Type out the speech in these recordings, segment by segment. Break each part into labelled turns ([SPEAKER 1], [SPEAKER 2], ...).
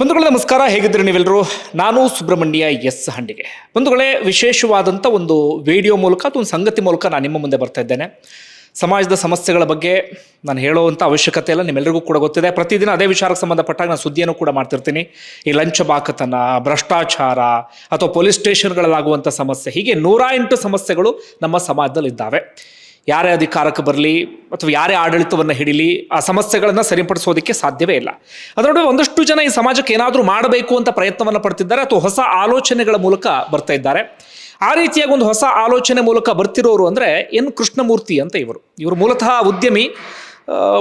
[SPEAKER 1] ಬಂಧುಗಳೇ, ನಮಸ್ಕಾರ. ಹೇಗಿದ್ದೀರಿ ನೀವೆಲ್ಲರೂ? ನಾನು ಸುಬ್ರಹ್ಮಣ್ಯ ಎಸ್ ಹಂಡಿಗೆ. ಬಂಧುಗಳೇ, ವಿಶೇಷವಾದಂಥ ಒಂದು ವಿಡಿಯೋ ಮೂಲಕ ಅಥವಾ ಒಂದು ಸಂಗತಿ ಮೂಲಕ ನಾನು ನಿಮ್ಮ ಮುಂದೆ ಬರ್ತಾ ಇದ್ದೇನೆ. ಸಮಾಜದ ಸಮಸ್ಯೆಗಳ ಬಗ್ಗೆ ನಾನು ಹೇಳುವಂಥ ಅವಶ್ಯಕತೆ ಇಲ್ಲ ನಿಮ್ಮೆಲ್ಲರಿಗೂ ಕೂಡ ಗೊತ್ತಿದೆ. ಪ್ರತಿದಿನ ಅದೇ ವಿಚಾರಕ್ಕೆ ಸಂಬಂಧಪಟ್ಟಾಗ ನಾನು ಸುದ್ದಿಯನ್ನು ಕೂಡ ಮಾಡ್ತಿರ್ತೀನಿ. ಈ ಲಂಚ ಬಾಕತನ, ಭ್ರಷ್ಟಾಚಾರ ಅಥವಾ ಪೊಲೀಸ್ ಸ್ಟೇಷನ್ಗಳಲ್ಲಾಗುವಂಥ ಸಮಸ್ಯೆ, ಹೀಗೆ ನೂರ ಎಂಟು ಸಮಸ್ಯೆಗಳು ನಮ್ಮ ಸಮಾಜದಲ್ಲಿ ಇದ್ದಾವೆ ಯಾರೇ ಅಧಿಕಾರಕ್ಕೆ ಬರಲಿ ಅಥವಾ ಯಾರೇ ಆಡಳಿತವನ್ನು ಹಿಡಿಲಿ, ಆ ಸಮಸ್ಯೆಗಳನ್ನು ಸರಿಪಡಿಸೋದಕ್ಕೆ ಸಾಧ್ಯವೇ ಇಲ್ಲ. ಅದರೊಳಗೆ ಒಂದಷ್ಟು ಜನ ಈ ಸಮಾಜಕ್ಕೆ ಏನಾದರೂ ಮಾಡಬೇಕು ಅಂತ ಪ್ರಯತ್ನವನ್ನು ಪಡ್ತಿದ್ದಾರೆ ಅಥವಾ ಹೊಸ ಆಲೋಚನೆಗಳ ಮೂಲಕ ಬರ್ತಾ ಇದ್ದಾರೆ. ಆ ರೀತಿಯಾಗಿ ಒಂದು ಹೊಸ ಆಲೋಚನೆ ಮೂಲಕ ಬರ್ತಿರೋರು ಅಂದರೆ ಎನ್. ಕೃಷ್ಣಮೂರ್ತಿ ಅಂತ ಇವರು. ಇವರು ಮೂಲತಃ ಉದ್ಯಮಿ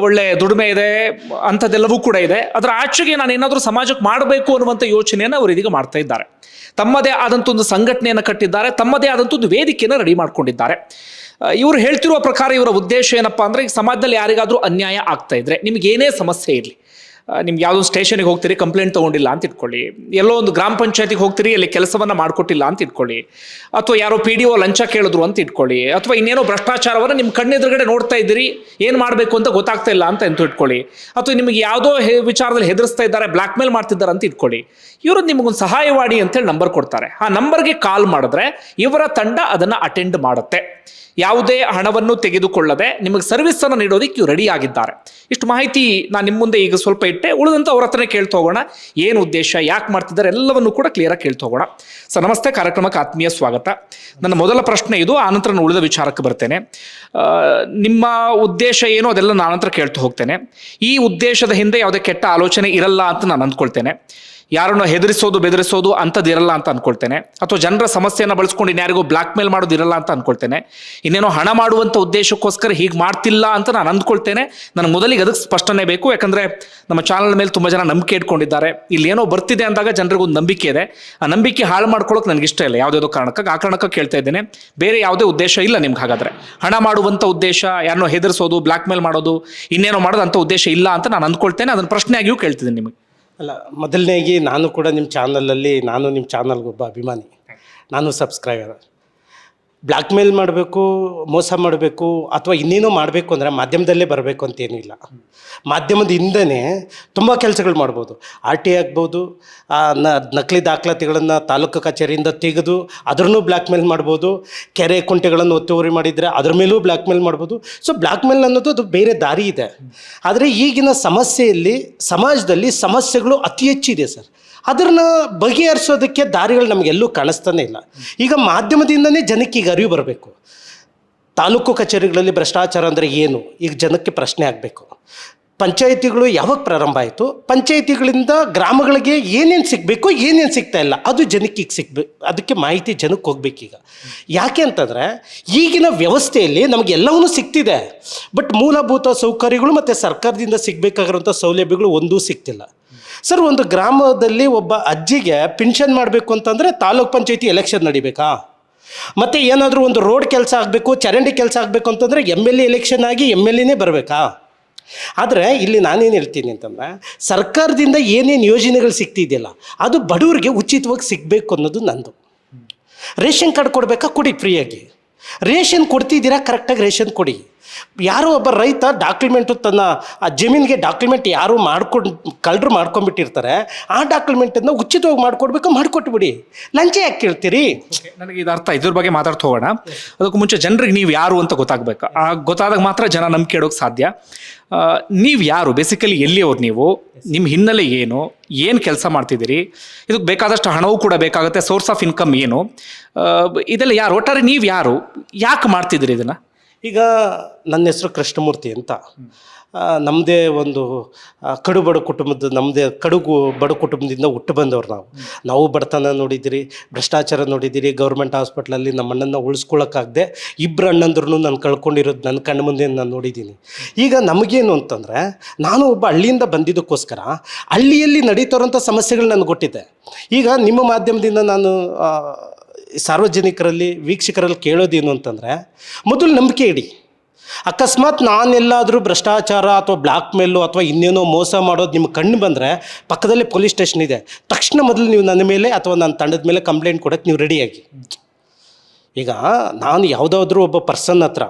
[SPEAKER 1] ಒಳ್ಳೆ ದುಡಿಮೆ ಇದೆ, ಅಂಥದ್ದೆಲ್ಲವೂ ಕೂಡ ಇದೆ. ಅದರ ಆಚೆಗೆ ನಾನು ಏನಾದರೂ ಸಮಾಜಕ್ಕೆ ಮಾಡಬೇಕು ಅನ್ನುವಂಥ ಯೋಚನೆಯನ್ನು ಅವರು ಇದೀಗ ಮಾಡ್ತಾ ಇದ್ದಾರೆ. ತಮ್ಮದೇ ಆದಂಥ ಒಂದು ಸಂಘಟನೆಯನ್ನು ಕಟ್ಟಿದ್ದಾರೆ, ತಮ್ಮದೇ ಆದಂಥ ಒಂದು ವೇದಿಕೆಯನ್ನು ರೆಡಿ ಮಾಡ್ಕೊಂಡಿದ್ದಾರೆ. ಇವರು ಹೇಳ್ತಿರುವ ಪ್ರಕಾರ ಇವರ ಉದ್ದೇಶ ಏನಪ್ಪಾ ಅಂದರೆ ಈಗ ಸಮಾಜದಲ್ಲಿ ಯಾರಿಗಾದರೂ ಅನ್ಯಾಯ ಆಗ್ತಾ ಇದ್ರೆ ನಿಮ್ಗೆ ಏನೇ ಸಮಸ್ಯೆ ಇರಲಿ ನಿಮ್ಗೆ ಯಾವುದೋ ಸ್ಟೇಷನಿಗೆ ಹೋಗ್ತೀರಿ ಕಂಪ್ಲೇಂಟ್ ತೊಗೊಂಡಿಲ್ಲ ಅಂತ ಇಟ್ಕೊಳ್ಳಿ. ಎಲ್ಲೋ ಒಂದು ಗ್ರಾಮ ಪಂಚಾಯತಿಗೆ ಹೋಗ್ತೀರಿ, ಅಲ್ಲಿ ಕೆಲಸವನ್ನು ಮಾಡಿಕೊಟ್ಟಿಲ್ಲ ಅಂತ ಇಟ್ಕೊಳ್ಳಿ. ಅಥವಾ ಯಾರೋ ಪಿ ಡಿ ಒ ಲಂಚ ಕೇಳಿದ್ರು ಅಂತ ಇಟ್ಕೊಳ್ಳಿ. ಅಥವಾ ಇನ್ನೇನೋ ಭ್ರಷ್ಟಾಚಾರವನ್ನು ನಿಮ್ಮ ಕಣ್ಣೆದುರುಗಡೆ ನೋಡ್ತಾ ಇದ್ದೀರಿ, ಏನು ಮಾಡಬೇಕು ಅಂತ ಗೊತ್ತಾಗ್ತಾ ಇಲ್ಲ ಅಂತ ಅಂತ ಇಟ್ಕೊಳ್ಳಿ. ಅಥವಾ ನಿಮಗೆ ಯಾವುದೋ ವಿಚಾರದಲ್ಲಿ ಹೆದರಿಸ್ತಾ ಇದ್ದಾರೆ ಬ್ಲ್ಯಾಕ್ ಮೇಲ್ ಮಾಡ್ತಿದ್ದಾರೆ ಅಂತ ಇಟ್ಕೊಳ್ಳಿ. ಇವರು ನಿಮಗೊಂದು ಸಹಾಯವಾಣಿ ಅಂತೇಳಿ ನಂಬರ್ ಕೊಡ್ತಾರೆ. ಆ ನಂಬರ್ಗೆ ಕಾಲ್ ಮಾಡಿದ್ರೆ ಇವರ ತಂಡ ಅದನ್ನು ಅಟೆಂಡ್ ಮಾಡುತ್ತೆ. ಯಾವುದೇ ಹಣವನ್ನು ತೆಗೆದುಕೊಳ್ಳದೆ ನಿಮಗೆ ಸರ್ವಿಸ್ ಅನ್ನು ನೀಡೋದಕ್ಕೆ ಇವ್ರು ರೆಡಿ ಆಗಿದ್ದಾರೆ. ಇಷ್ಟು ಮಾಹಿತಿ ನಾನು ನಿಮ್ಮ ಮುಂದೆ ಈಗ ಸ್ವಲ್ಪ ಇಟ್ಟೆ, ಉಳಿದಂತ ಅವ್ರ ಹತ್ರನೇ ಕೇಳ್ತಾ ಹೋಗೋಣ. ಏನು ಉದ್ದೇಶ, ಯಾಕೆ ಮಾಡ್ತಿದ್ದಾರೆ ಎಲ್ಲವನ್ನು ಕೂಡ ಕ್ಲಿಯರಾಗಿ ಕೇಳ್ತಾ ಹೋಗೋಣ. ಸರ್ ನಮಸ್ತೆ, ಕಾರ್ಯಕ್ರಮಕ್ಕೆ ಆತ್ಮೀಯ ಸ್ವಾಗತ. ನನ್ನ ಮೊದಲ ಪ್ರಶ್ನೆ ಇದು ಆನಂತರ ನಾನು ಉಳಿದ ವಿಚಾರಕ್ಕೆ ಬರ್ತೇನೆ. ನಿಮ್ಮ ಉದ್ದೇಶ ಏನು, ಅದೆಲ್ಲ ನಾನು ನಂತರ ಕೇಳ್ತಾ ಹೋಗ್ತೇನೆ. ಈ ಉದ್ದೇಶದ ಹಿಂದೆ ಯಾವುದೇ ಕೆಟ್ಟ ಆಲೋಚನೆ ಇರಲ್ಲ ಅಂತ ನಾನು ಅಂದ್ಕೊಳ್ತೇನೆ. ಯಾರನ್ನು ಹೆದರಿಸೋದು, ಬೆದರಿಸೋದು ಅಂಥದ್ದು ಇರಲ್ಲ ಅಂತ ಅನ್ಕೊಳ್ತೇನೆ. ಅಥವಾ ಜನರ ಸಮಸ್ಯೆಯನ್ನು ಬಳಸ್ಕೊಂಡು ಇನ್ಯಾರಿಗೂ ಬ್ಲಾಕ್ ಮೇಲ್ ಮಾಡೋದು ಇರಲ್ಲ ಅಂತ ಅನ್ಕೊಳ್ತೇನೆ. ಇನ್ನೇನೋ ಹಣ ಮಾಡುವಂಥ ಉದ್ದೇಶಕ್ಕೋಸ್ಕರ ಹೀಗೆ ಮಾಡ್ತಿಲ್ಲ ಅಂತ ನಾನು ಅಂದ್ಕೊಳ್ತೇನೆ. ನನಗೆ ಮೊದಲಿಗೆ ಅದಕ್ಕೆ ಸ್ಪಷ್ಟನೆ ಬೇಕು. ಯಾಕಂದರೆ ನಮ್ಮ ಚಾನಲ್ ಮೇಲೆ ತುಂಬ ಜನ ನಂಬಿಕೆ ಇಟ್ಕೊಂಡಿದ್ದಾರೆ. ಇಲ್ಲಿ ಏನೋ ಬರ್ತಿದೆ ಅಂದಾಗ ಜನರಿಗೊಂದು ನಂಬಿಕೆ ಇದೆ. ಆ ನಂಬಿಕೆ ಹಾಳು ಮಾಡ್ಕೊಳ್ಳೋಕೆ ನನಗೆ ಇಷ್ಟ ಇಲ್ಲ ಯಾವುದ್ಯಾವುದೋ ಕಾರಣಕ್ಕಾಗಿ ಆ ಕಾರಣಕ್ಕೆ ಕೇಳ್ತಾ ಇದ್ದೇನೆ. ಬೇರೆ ಯಾವುದೇ ಉದ್ದೇಶ ಇಲ್ಲ ನಿಮ್ಗೆ ಹಾಗಾದರೆ. ಹಣ ಮಾಡುವಂಥ ಉದ್ದೇಶ, ಯಾರನ್ನೋ ಹೆದರಿಸೋದು ಬ್ಲಾಕ್ ಮೇಲ್ ಮಾಡೋದು, ಇನ್ನೇನೋ ಮಾಡೋದು ಅಂಥ ಉದ್ದೇಶ ಇಲ್ಲ ಅಂತ ನಾನು ಅಂದ್ಕೊಳ್ತೇನೆ. ಅದನ್ನು ಪ್ರಶ್ನೆಯಾಗಿಯೂ ಕೇಳ್ತಿದ್ದೀನಿ ನಿಮಗೆ.
[SPEAKER 2] ಅಲ್ಲ ಮೊದಲನೇಗಿ ನಾನು ಕೂಡ ನಿಮ್ಮ ಚಾನಲಲ್ಲಿ ನಾನು ನಿಮ್ಮ ಚಾನಲ್ಗೆ ಒಬ್ಬ ಅಭಿಮಾನಿ. ನಾನು ಸಬ್ಸ್ಕ್ರೈಬರ್ ಬ್ಲ್ಯಾಕ್ ಮೇಲ್ ಮಾಡಬೇಕು, ಮೋಸ ಮಾಡಬೇಕು ಅಥವಾ ಇನ್ನೇನೋ ಮಾಡಬೇಕು ಅಂದರೆ ಮಾಧ್ಯಮದಲ್ಲೇ ಬರಬೇಕು ಅಂತೇನಿಲ್ಲ ಮಾಧ್ಯಮದ ತುಂಬ ಕೆಲಸಗಳು ಮಾಡ್ಬೋದು. ಆರ್ ಟಿ ಆಗ್ಬೋದು ನ- ನಕಲಿ ದಾಖಲಾತಿಗಳನ್ನು ತಾಲೂಕು ಕಚೇರಿಯಿಂದ ತೆಗೆದು ಅದರನ್ನೂ ಬ್ಲ್ಯಾಕ್ ಮೇಲ್ ಮಾಡ್ಬೋದು. ಕೆರೆ ಕುಂಟೆಗಳನ್ನು ಒತ್ತುವರಿ ಮಾಡಿದರೆ ಅದ್ರ ಮೇಲೂ ಬ್ಲ್ಯಾಕ್ ಮೇಲ್ ಮಾಡ್ಬೋದು. ಸೊ ಬ್ಲ್ಯಾಕ್ ಮೇಲ್ ಅನ್ನೋದು ಅದು ಬೇರೆ ದಾರಿ ಇದೆ. ಆದರೆ ಈಗಿನ ಸಮಸ್ಯೆಯಲ್ಲಿ, ಸಮಾಜದಲ್ಲಿ ಸಮಸ್ಯೆಗಳು ಅತಿ ಹೆಚ್ಚಿದೆ ಸರ್. ಅದನ್ನು ಬಗೆಹರಿಸೋದಕ್ಕೆ ದಾರಿಗಳು ನಮಗೆಲ್ಲೂ ಕಾಣಿಸ್ತಾನೆ ಇಲ್ಲ. ಈಗ ಮಾಧ್ಯಮದಿಂದನೇ ಜನಕ್ಕೆ ಈಗ ಅರಿವು ಬರಬೇಕು. ತಾಲೂಕು ಕಚೇರಿಗಳಲ್ಲಿ ಭ್ರಷ್ಟಾಚಾರ ಅಂದರೆ ಏನು? ಈಗ ಜನಕ್ಕೆ ಪ್ರಶ್ನೆ ಆಗಬೇಕು. ಪಂಚಾಯಿತಿಗಳು ಯಾವಾಗ ಪ್ರಾರಂಭ ಆಯಿತು? ಪಂಚಾಯಿತಿಗಳಿಂದ ಗ್ರಾಮಗಳಿಗೆ ಏನೇನು ಸಿಗಬೇಕು, ಏನೇನು ಸಿಗ್ತಾ ಇಲ್ಲ, ಅದು ಜನಕ್ಕೆ ಈಗ ಸಿಗ್ಬೇಕು ಅದಕ್ಕೆ ಮಾಹಿತಿ ಜನಕ್ಕೆ ಹೋಗ್ಬೇಕೀಗ ಯಾಕೆ ಅಂತಂದರೆ ಈಗಿನ ವ್ಯವಸ್ಥೆಯಲ್ಲಿ ನಮಗೆ ಎಲ್ಲವೂ ಸಿಗ್ತಿದೆ. ಬಟ್ ಮೂಲಭೂತ ಸೌಕರ್ಯಗಳು ಮತ್ತು ಸರ್ಕಾರದಿಂದ ಸಿಗಬೇಕಾಗಿರುವಂಥ ಸೌಲಭ್ಯಗಳು ಒಂದೂ ಸಿಗ್ತಿಲ್ಲ. ಸರ್, ಒಂದು ಗ್ರಾಮದಲ್ಲಿ ಒಬ್ಬ ಅಜ್ಜಿಗೆ ಪಿನ್ಷನ್ ಮಾಡಬೇಕು ಅಂತಂದರೆ ತಾಲೂಕ್ ಪಂಚಾಯತಿ ಎಲೆಕ್ಷನ್ ನಡಿಬೇಕಾ? ಮತ್ತು ಏನಾದರೂ ಒಂದು ರೋಡ್ ಕೆಲಸ ಆಗಬೇಕು, ಚರಂಡಿ ಕೆಲಸ ಆಗಬೇಕು ಅಂತಂದರೆ ಎಂ ಎಲ್ ಎ ಎಲೆಕ್ಷನ್ ಆಗಿ ಎಂ ಎಲ್ ಎನೇ ಬರಬೇಕಾ? ಆದರೆ ಇಲ್ಲಿ ನಾನೇನು ಹೇಳ್ತೀನಿ ಅಂತಂದರೆ, ಸರ್ಕಾರದಿಂದ ಏನೇನು ಯೋಜನೆಗಳು ಸಿಗ್ತಿದೆಯಲ್ಲ, ಅದು ಬಡವರಿಗೆ ಉಚಿತವಾಗಿ ಸಿಗಬೇಕು ಅನ್ನೋದು ನಂದು. ರೇಷನ್ ಕಾರ್ಡ್ ಕೊಡಬೇಕಾ? ಕೊಡಿ ಫ್ರೀಯಾಗಿ ರೇಷನ್ ಕೊಡ್ತಿದ್ದೀರಾ? ಕರೆಕ್ಟಾಗಿ ರೇಷನ್ ಕೊಡಿ. ಯಾರೋ ಒಬ್ಬ ರೈತ ಡಾಕ್ಯುಮೆಂಟು ತನ್ನ ಆ ಜಮೀನಿಗೆ ಡಾಕ್ಯುಮೆಂಟ್ ಯಾರು ಮಾಡ್ಕೊಂಡು, ಕಳ್ಳರು ಮಾಡ್ಕೊಂಡ್ಬಿಟ್ಟಿರ್ತಾರೆ, ಆ ಡಾಕ್ಯುಮೆಂಟನ್ನು ಉಚಿತವಾಗಿ ಮಾಡ್ಕೊಡ್ಬೇಕು, ಮಾಡಿಕೊಟ್ಬಿಡಿ. ಲಂಚ ಯಾಕೆ ಕೇಳ್ತೀರಿ?
[SPEAKER 1] ನನಗೆ ಇದು ಅರ್ಥ ಇದ್ರ ಬಗ್ಗೆ ಮಾತಾಡ್ತಾ ಹೋಗೋಣ. ಅದಕ್ಕೂ ಮುಂಚೆ ಜನರಿಗೆ ನೀವು ಯಾರು ಅಂತ ಗೊತ್ತಾಗಬೇಕು. ಆ ಗೊತ್ತಾದಾಗ ಮಾತ್ರ ಜನ ನಂಬಿಕೆ ಇಡೋಕೆ ಸಾಧ್ಯ. ನೀವು ಯಾರು? ಬೇಸಿಕಲಿ ಎಲ್ಲಿಯವ್ರು ನೀವು? ನಿಮ್ಮ ಹಿನ್ನೆಲೆ ಏನು? ಏನು ಕೆಲಸ ಮಾಡ್ತಿದ್ದೀರಿ? ಇದಕ್ಕೆ ಬೇಕಾದಷ್ಟು ಹಣವೂ ಕೂಡ ಬೇಕಾಗುತ್ತೆ. ಸೋರ್ಸ್ ಆಫ್ ಇನ್ಕಮ್ ಏನು? ಇದೆಲ್ಲ ಯಾರು? ಒಟ್ಟಾರೆ ನೀವು ಯಾರು? ಯಾಕೆ ಮಾಡ್ತಿದ್ದೀರಿ ಇದನ್ನ?
[SPEAKER 2] ಈಗ ನನ್ನ ಹೆಸರು ಕೃಷ್ಣಮೂರ್ತಿ ಅಂತ. ನಮ್ಮದೇ ಒಂದು ಕಡು ಬಡ ಕುಟುಂಬದ ನಮ್ಮದೇ ಕಡುಗು ಬಡ ಕುಟುಂಬದಿಂದ ಹುಟ್ಟು ಬಂದವ್ರು ನಾವು. ನಾವು ಬಡತನ ನೋಡಿದ್ದೀರಿ, ಭ್ರಷ್ಟಾಚಾರ ನೋಡಿದ್ದೀರಿ, ಗೌರ್ಮೆಂಟ್ ಹಾಸ್ಪಿಟ್ಲಲ್ಲಿ ನಮ್ಮ ಅಣ್ಣನ ಉಳಿಸ್ಕೊಳ್ಳೋಕ್ಕಾಗದೆ ಇಬ್ಬರು ಅಣ್ಣಂದ್ರೂ ನಾನು ಕಳ್ಕೊಂಡಿರೋದು ನನ್ನ ಕಣ್ಣು ಮುಂದೆ ನಾನು ನೋಡಿದ್ದೀನಿ. ಈಗ ನಮಗೇನು ಅಂತಂದರೆ, ನಾನು ಒಬ್ಬ ಹಳ್ಳಿಯಿಂದ ಬಂದಿದ್ದಕ್ಕೋಸ್ಕರ ಹಳ್ಳಿಯಲ್ಲಿ ನಡೀತಾರಂಥ ಸಮಸ್ಯೆಗಳು ನನಗೆ ಗೊತ್ತಿದೆ. ಈಗ ನಿಮ್ಮ ಮಾಧ್ಯಮದಿಂದ ನಾನು ಸಾರ್ವಜನಿಕರಲ್ಲಿ ವೀಕ್ಷಕರಲ್ಲಿ ಕೇಳೋದೇನು ಅಂತಂದರೆ, ಮೊದಲು ನಂಬಿಕೆ ಇಡಿ. ಅಕಸ್ಮಾತ್ ನಾನೆಲ್ಲಾದರೂ ಭ್ರಷ್ಟಾಚಾರ ಅಥವಾ ಬ್ಲ್ಯಾಕ್ ಮೇಲು ಅಥವಾ ಇನ್ನೇನೋ ಮೋಸ ಮಾಡೋದು ನಿಮ್ಮ ಕಣ್ಣು ಬಂದರೆ ಪಕ್ಕದಲ್ಲೇ ಪೊಲೀಸ್ ಸ್ಟೇಷನ್ ಇದೆ. ತಕ್ಷಣ ಮೊದಲು ನೀವು ನನ್ನ ಮೇಲೆ ಅಥವಾ ನನ್ನ ತಂಡದ ಮೇಲೆ ಕಂಪ್ಲೇಂಟ್ ಕೊಡೋಕ್ಕೆ ನೀವು ರೆಡಿಯಾಗಿ. ಈಗ ನಾನು ಯಾವುದಾದ್ರೂ ಒಬ್ಬ ಪರ್ಸನ್ ಹತ್ರ,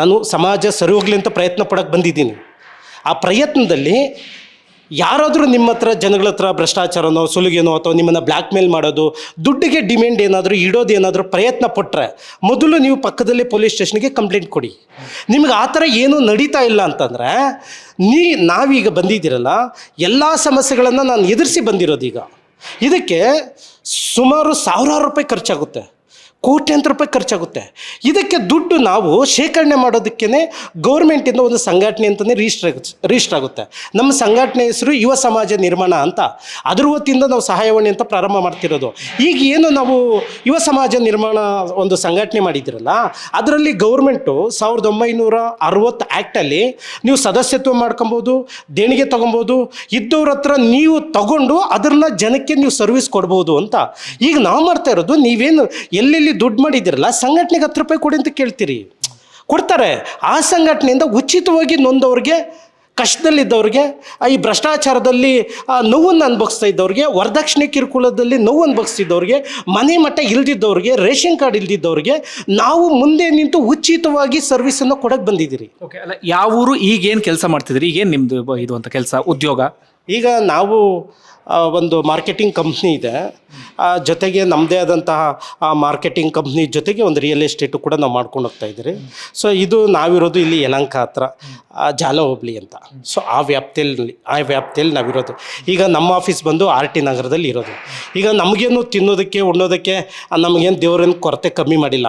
[SPEAKER 2] ನಾನು ಸಮಾಜ ಸರಿ ಹೋಗ್ಲಿ ಅಂತ ಪ್ರಯತ್ನ ಪಡೋಕ್ಕೆ ಬಂದಿದ್ದೀನಿ. ಆ ಪ್ರಯತ್ನದಲ್ಲಿ ಯಾರಾದರೂ ನಿಮ್ಮ ಹತ್ರ ಜನಗಳ ಹತ್ರ ಭ್ರಷ್ಟಾಚಾರನೋ ಸುಲಿಗೆನೋ ಅಥವಾ ನಿಮ್ಮನ್ನು ಬ್ಲ್ಯಾಕ್ ಮೇಲ್ ಮಾಡೋದು, ದುಡ್ಡಿಗೆ ಡಿಮ್ಯಾಂಡ್ ಏನಾದರೂ ಇಡೋದು ಏನಾದರೂ ಪ್ರಯತ್ನ ಪಟ್ಟರೆ ಮೊದಲು ನೀವು ಪಕ್ಕದಲ್ಲೇ ಪೊಲೀಸ್ ಸ್ಟೇಷನ್ಗೆ ಕಂಪ್ಲೇಂಟ್ ಕೊಡಿ. ನಿಮ್ಗೆ ಆ ಥರ ಏನೂ ನಡೀತಾ ಇಲ್ಲ ಅಂತಂದರೆ, ನೀ, ನಾವೀಗ ಬಂದಿದ್ದೀರಲ್ಲ, ಎಲ್ಲ ಸಮಸ್ಯೆಗಳನ್ನು ನಾನು ಎದುರಿಸಿ ಬಂದಿರೋದು ಈಗ. ಇದಕ್ಕೆ ಸುಮಾರು ಸಾವಿರಾರು ರೂಪಾಯಿ ಖರ್ಚಾಗುತ್ತೆ. ಕೋಟ್ಯಾಂತರ ರೂಪಾಯಿ ಖರ್ಚಾಗುತ್ತೆ. ಇದಕ್ಕೆ ದುಡ್ಡು ನಾವು ಶೇಖರಣೆ ಮಾಡೋದಕ್ಕೇ ಗೌರ್ಮೆಂಟಿಂದ ಒಂದು ಸಂಘಟನೆ ಅಂತಲೇ ರಿಜಿಸ್ಟರ್ ರಿಜಿಸ್ಟರ್ ಆಗುತ್ತೆ. ನಮ್ಮ ಸಂಘಟನೆ ಹೆಸರು ಯುವ ಸಮಾಜ ನಿರ್ಮಾಣ ಅಂತ. ಅದ್ರ ವತಿಯಿಂದ ನಾವು ಸಹಾಯವಾಣಿ ಅಂತ ಪ್ರಾರಂಭ ಮಾಡ್ತಿರೋದು. ಈಗ ಏನು ನಾವು ಯುವ ಸಮಾಜ ನಿರ್ಮಾಣ ಒಂದು ಸಂಘಟನೆ ಮಾಡಿದ್ದೀರಲ್ಲ, ಅದರಲ್ಲಿ ಗೌರ್ಮೆಂಟು ಸಾವಿರದ ಒಂಬೈನೂರ ಅರವತ್ತು ಆ್ಯಕ್ಟಲ್ಲಿ ನೀವು ಸದಸ್ಯತ್ವ ಮಾಡ್ಕೊಬೋದು, ದೇಣಿಗೆ ತೊಗೊಬೋದು, ಇದ್ದವ್ರ ಹತ್ರ ನೀವು ತಗೊಂಡು ಅದನ್ನು ಜನಕ್ಕೆ ನೀವು ಸರ್ವಿಸ್ ಕೊಡ್ಬೋದು ಅಂತ. ಈಗ ನಾವು ಮಾಡ್ತಾ ಇರೋದು ನೀವೇನು ಎಲ್ಲೆಲ್ಲಿ ದುಡ್ಡು ಮಾಡಿದ್ದೀರಲ್ಲ ಸಂಘಟನೆಗೆ ಹತ್ತು ರೂಪಾಯಿ ಕೊಡಿ ಅಂತ ಕೇಳ್ತೀರಿ. ಕೊಡ್ತಾರೆ. ಆ ಸಂಘಟನೆಯಿಂದ ಉಚಿತವಾಗಿ ನೊಂದವ್ರಿಗೆ ಕಷ್ಟದಲ್ಲಿದ್ದವ್ರಿಗೆ ಈ ಭ್ರಷ್ಟಾಚಾರದಲ್ಲಿ ನೋವನ್ನು ಅನುಭವಿಸ್ತಾ ಇದ್ದವ್ರಿಗೆ ವರದಕ್ಷಿಣೆ ಕಿರುಕುಳದಲ್ಲಿ ನೋವು ಅನುಭವಿಸ್ತಿದ್ದವ್ರಿಗೆ ಮನೆ ಮಟ್ಟ ಇಲ್ದಿದ್ದವ್ರಿಗೆ ರೇಷನ್ ಕಾರ್ಡ್ ಇಲ್ದಿದ್ದವ್ರಿಗೆ ನಾವು ಮುಂದೆ ನಿಂತು ಉಚಿತವಾಗಿ ಸರ್ವಿಸನ್ನು ಕೊಡಕ್ಕೆ ಬಂದಿದ್ದೀರಿ.
[SPEAKER 1] ಓಕೆ ಅಲ್ಲ ಯಾವ ಊರು ಈಗೇನು ಕೆಲಸ ಮಾಡ್ತಿದ್ರಿ ಈಗೇನು ನಿಮ್ಮದು ಇದು ಅಂತ ಕೆಲಸ ಉದ್ಯೋಗ?
[SPEAKER 2] ಈಗ ನಾವು ಒಂದು ಮಾರ್ಕೆಟಿಂಗ್ ಕಂಪ್ನಿ ಇದೆ. ಜೊತೆಗೆ ನಮ್ಮದೇ ಆದಂತಹ ಮಾರ್ಕೆಟಿಂಗ್ ಕಂಪ್ನಿ ಜೊತೆಗೆ ಒಂದು ರಿಯಲ್ ಎಸ್ಟೇಟು ಕೂಡ ನಾವು ಮಾಡ್ಕೊಂಡು ಹೋಗ್ತಾ ಇದ್ದೀರಿ. ಸೊ ಇದು ನಾವಿರೋದು ಇಲ್ಲಿ ಯಲಂಕ ಹತ್ರ ಜಾಲ ಹೋಬ್ಳಿ ಅಂತ. ಸೊ ಆ ವ್ಯಾಪ್ತಿಯಲ್ಲಿ ಆ ವ್ಯಾಪ್ತಿಯಲ್ಲಿ ನಾವಿರೋದು. ಈಗ ನಮ್ಮ ಆಫೀಸ್ ಬಂದು ಆರ್ ಟಿ ನಗರದಲ್ಲಿ ಇರೋದು. ಈಗ ನಮಗೇನು ತಿನ್ನೋದಕ್ಕೆ, ಉಣ್ಣೋದಕ್ಕೆ ನಮಗೇನು ದೇವ್ರೇನು ಕೊರತೆ ಕಮ್ಮಿ ಮಾಡಿಲ್ಲ.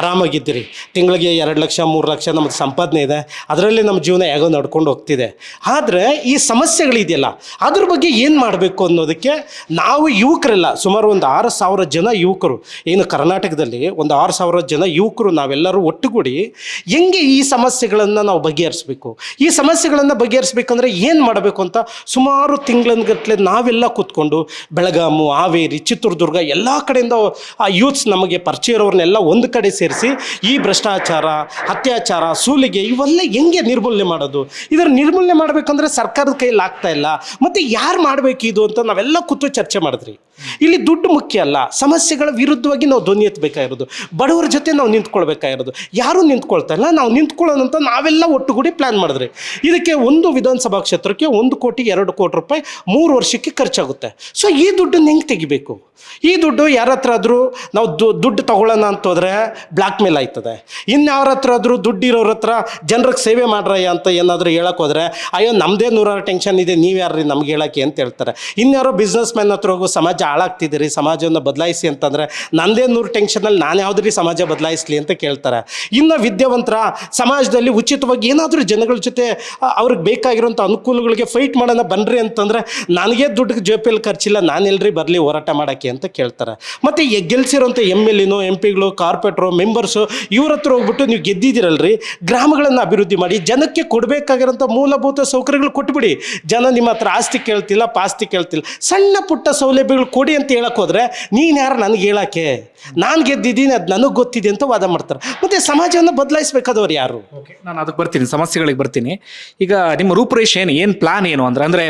[SPEAKER 2] ಆರಾಮಾಗಿದ್ದೀರಿ. ತಿಂಗಳಿಗೆ ಎರಡು ಲಕ್ಷ, ಮೂರು ಲಕ್ಷ ನಮ್ಮದು ಸಂಪಾದನೆ ಇದೆ. ಅದರಲ್ಲಿ ನಮ್ಮ ಜೀವನ ಹೇಗೋ ನಡ್ಕೊಂಡು ಹೋಗ್ತಿದೆ. ಆದರೆ ಈ ಸಮಸ್ಯೆಗಳಿದೆಯಲ್ಲ, ಅದ್ರ ಬಗ್ಗೆ ಏನು ಮಾಡಬೇಕು? ಅನ್ನೋದಕ್ಕೆ ನಾವು ಯುವಕರೆಲ್ಲ ಸುಮಾರು ಒಂದು ಆರು ಸಾವಿರ ಜನ ಯುವಕರು. ಏನು ಕರ್ನಾಟಕದಲ್ಲಿ ಒಂದು ಆರು ಸಾವಿರ ಜನ ಯುವಕರು ನಾವೆಲ್ಲರೂ ಒಟ್ಟುಗೂಡಿ ಹೆಂಗೆ ಈ ಸಮಸ್ಯೆಗಳನ್ನು ನಾವು ಬಗೆಹರಿಸಬೇಕು? ಈ ಸಮಸ್ಯೆಗಳನ್ನು ಬಗೆಹರಿಸ್ಬೇಕಂದ್ರೆ ಏನು ಮಾಡಬೇಕು ಅಂತ ಸುಮಾರು ತಿಂಗಳನ್ಗಟ್ಲೆ ನಾವೆಲ್ಲ ಕೂತ್ಕೊಂಡು ಬೆಳಗಾಮು, ಹಾವೇರಿ, ಚಿತ್ರದುರ್ಗ ಎಲ್ಲ ಕಡೆಯಿಂದ ಆ ಯೂತ್ಸ್ ನಮಗೆ ಪರಿಚಯ ಇರೋರನ್ನೆಲ್ಲ ಒಂದು ಕಡೆ ಸೇರಿಸಿ ಈ ಭ್ರಷ್ಟಾಚಾರ, ಅತ್ಯಾಚಾರ, ಸೂಲಿಗೆ ಇವೆಲ್ಲ ಹೆಂಗೆ ನಿರ್ಮೂಲನೆ ಮಾಡೋದು? ಇದರ ನಿರ್ಮೂಲನೆ ಮಾಡಬೇಕಂದ್ರೆ ಸರ್ಕಾರದ ಕೈಯಲ್ಲಿ ಆಗ್ತಾ ಇಲ್ಲ. ಮತ್ತು ಯಾರು ಮಾಡಬೇಕು ಇದು? ಅಂತ ನಾವೆಲ್ಲ ಕೂತು ಚರ್ಚೆ ಮಾಡಿದ್ರಿ. ಇಲ್ಲಿ ದುಡ್ಡು ಮುಖ್ಯ ಅಲ್ಲ, ಸಮಸ್ಯೆಗಳ ವಿರುದ್ಧವಾಗಿ ನಾವು ಧ್ವನಿ ಎತ್ತಬೇಕಾಗಿರೋದು. ಬಡವರ ಜೊತೆ ನಾವು ನಿಂತ್ಕೊಳ್ಬೇಕಾಗಿರೋದು. ಯಾರೂ ನಿಂತ್ಕೊಳ್ತಾ ಇಲ್ಲ? ನಾವು ನಿಂತ್ಕೊಳ್ಳೋಣಂತ ನಾವೆಲ್ಲ ಒಟ್ಟುಗೂಡಿ ಪ್ಲ್ಯಾನ್ ಮಾಡಿದ್ರಿ. ಇದಕ್ಕೆ ಒಂದು ವಿಧಾನಸಭಾ ಕ್ಷೇತ್ರಕ್ಕೆ ಒಂದು ಕೋಟಿ ಎರಡು ಕೋಟಿ ರೂಪಾಯಿ ಮೂರು ವರ್ಷಕ್ಕೆ ಖರ್ಚಾಗುತ್ತೆ. ಸೊ ಈ ದುಡ್ಡನ್ನು ಹೆಂಗೆ ತೆಗಿಬೇಕು? ಈ ದುಡ್ಡು ಯಾರ ಹತ್ರ ಆದರೂ ನಾವು ದುಡ್ಡು ತಗೊಳ್ಳೋಣ ಅಂತ ಹೋದರೆ ಬ್ಲ್ಯಾಕ್ ಮೇಲ್ ಆಯ್ತದೆ. ಇನ್ಯಾರ ಹತ್ರ ಆದರೂ ದುಡ್ಡು ಇರೋರ ಹತ್ರ ಜನರಿಗೆ ಸೇವೆ ಮಾಡ್ರಯ್ಯ ಅಂತ ಏನಾದರೂ ಹೇಳಕ್ಕೆ ಹೋದರೆ, ಅಯ್ಯೋ ನಮ್ಮದೇ ನೂರಾರು ಟೆನ್ಷನ್ ಇದೆ, ನೀವು ಯಾರ್ರಿ ನಮ್ಗೆ ಹೇಳಕ್ಕೆ ಅಂತ ಹೇಳ್ತಾರೆ. ಇನ್ಯಾರೋ ಬಿಸ್ನೆಸ್ ಮ್ಯಾನ್ ಹತ್ರ ಹೋಗೋ, ಸಮಾಜ ಹಾಳಾಗ್ತಿದ್ದೀರಿ, ಸಮಾಜವನ್ನು ಬದಲಾಯಿಸಿ ಅಂತಂದರೆ ನಂದೇ ನೂರು ಟೆನ್ಷನಲ್ಲಿ ನಾನು ಯಾವುದ್ರಿ ಸಮಾಜ ಬದಲಾಯಿಸಲಿ ಅಂತ ಕೇಳ್ತಾರೆ. ಇನ್ನು ವಿದ್ಯಾವಂತರ ಸಮಾಜದಲ್ಲಿ ಉಚಿತವಾಗಿ ಏನಾದರೂ ಜನಗಳ ಜೊತೆ ಅವ್ರಿಗೆ ಬೇಕಾಗಿರೋಂಥ ಅನುಕೂಲಗಳಿಗೆ ಫೈಟ್ ಮಾಡೋಣ ಬನ್ನಿರಿ ಅಂತಂದರೆ ನನಗೆ ದುಡ್ಡು ಜೋಪಿಯಲ್ಲಿ ಖರ್ಚಿಲ್ಲ, ನಾನು ಎಲ್ರಿ ಬರಲಿ ಹೋರಾಟ ಮಾಡೋಕ್ಕೆ ಅಂತ ಕೇಳ್ತಾರೆ. ಮತ್ತು ಗೆಲ್ಸಿರೋಂಥ ಎಂ ಎಲ್ ಎನೋ ಎಂ ಪಿಗಳು ಕಾರ್ಪೊರೇಟ್ರು ಮೆಂಬರ್ಸು ಇವ್ರ ಹತ್ರ ಹೋಗ್ಬಿಟ್ಟು ನೀವು ಗೆದ್ದಿದ್ದೀರಲ್ರಿ, ಗ್ರಾಮಗಳನ್ನು ಅಭಿವೃದ್ಧಿ ಮಾಡಿ, ಜನಕ್ಕೆ ಕೊಡಬೇಕಾಗಿರೋಂಥ ಮೂಲಭೂತ ಸೌಕರ್ಯಗಳು ಕೊಟ್ಬಿಡಿ. ಜನ ನಿಮ್ಮ ಹತ್ರ ಆಸ್ತಿ ಕೇಳ್ತಿಲ್ಲ, ಪಾಸ್ತಿ ಕೇಳ್ತಿಲ್ಲ, ಸಣ್ಣ ಪುಟ್ಟ ಸೌಲಭ್ಯಗಳು ಕೊಡಿ ಅಂತ ಹೇಳಕ್ಕೆ ಹೋದರೆ ನೀನು ಯಾರು ನನಗೆ ಹೇಳಕ್ಕೆ? ನಾನು ಗೆದ್ದಿದ್ದೀನಿ, ಅದು ನನಗೆ ಗೊತ್ತಿದೆ ಅಂತ ವಾದ ಮಾಡ್ತಾರೆ. ಮತ್ತು ಸಮಾಜವನ್ನು ಬದಲಾಯಿಸ್ಬೇಕಾದವ್ರು ಯಾರು?
[SPEAKER 1] ನಾನು ಅದಕ್ಕೆ ಬರ್ತೀನಿ, ಸಮಸ್ಯೆಗಳಿಗೆ ಬರ್ತೀನಿ. ಈಗ ನಿಮ್ಮ ರೂಪುರೇಷೆ ಏನು ಏನು ಪ್ಲಾನ್ ಏನು? ಅಂದ್ರೆ, ಅಂದರೆ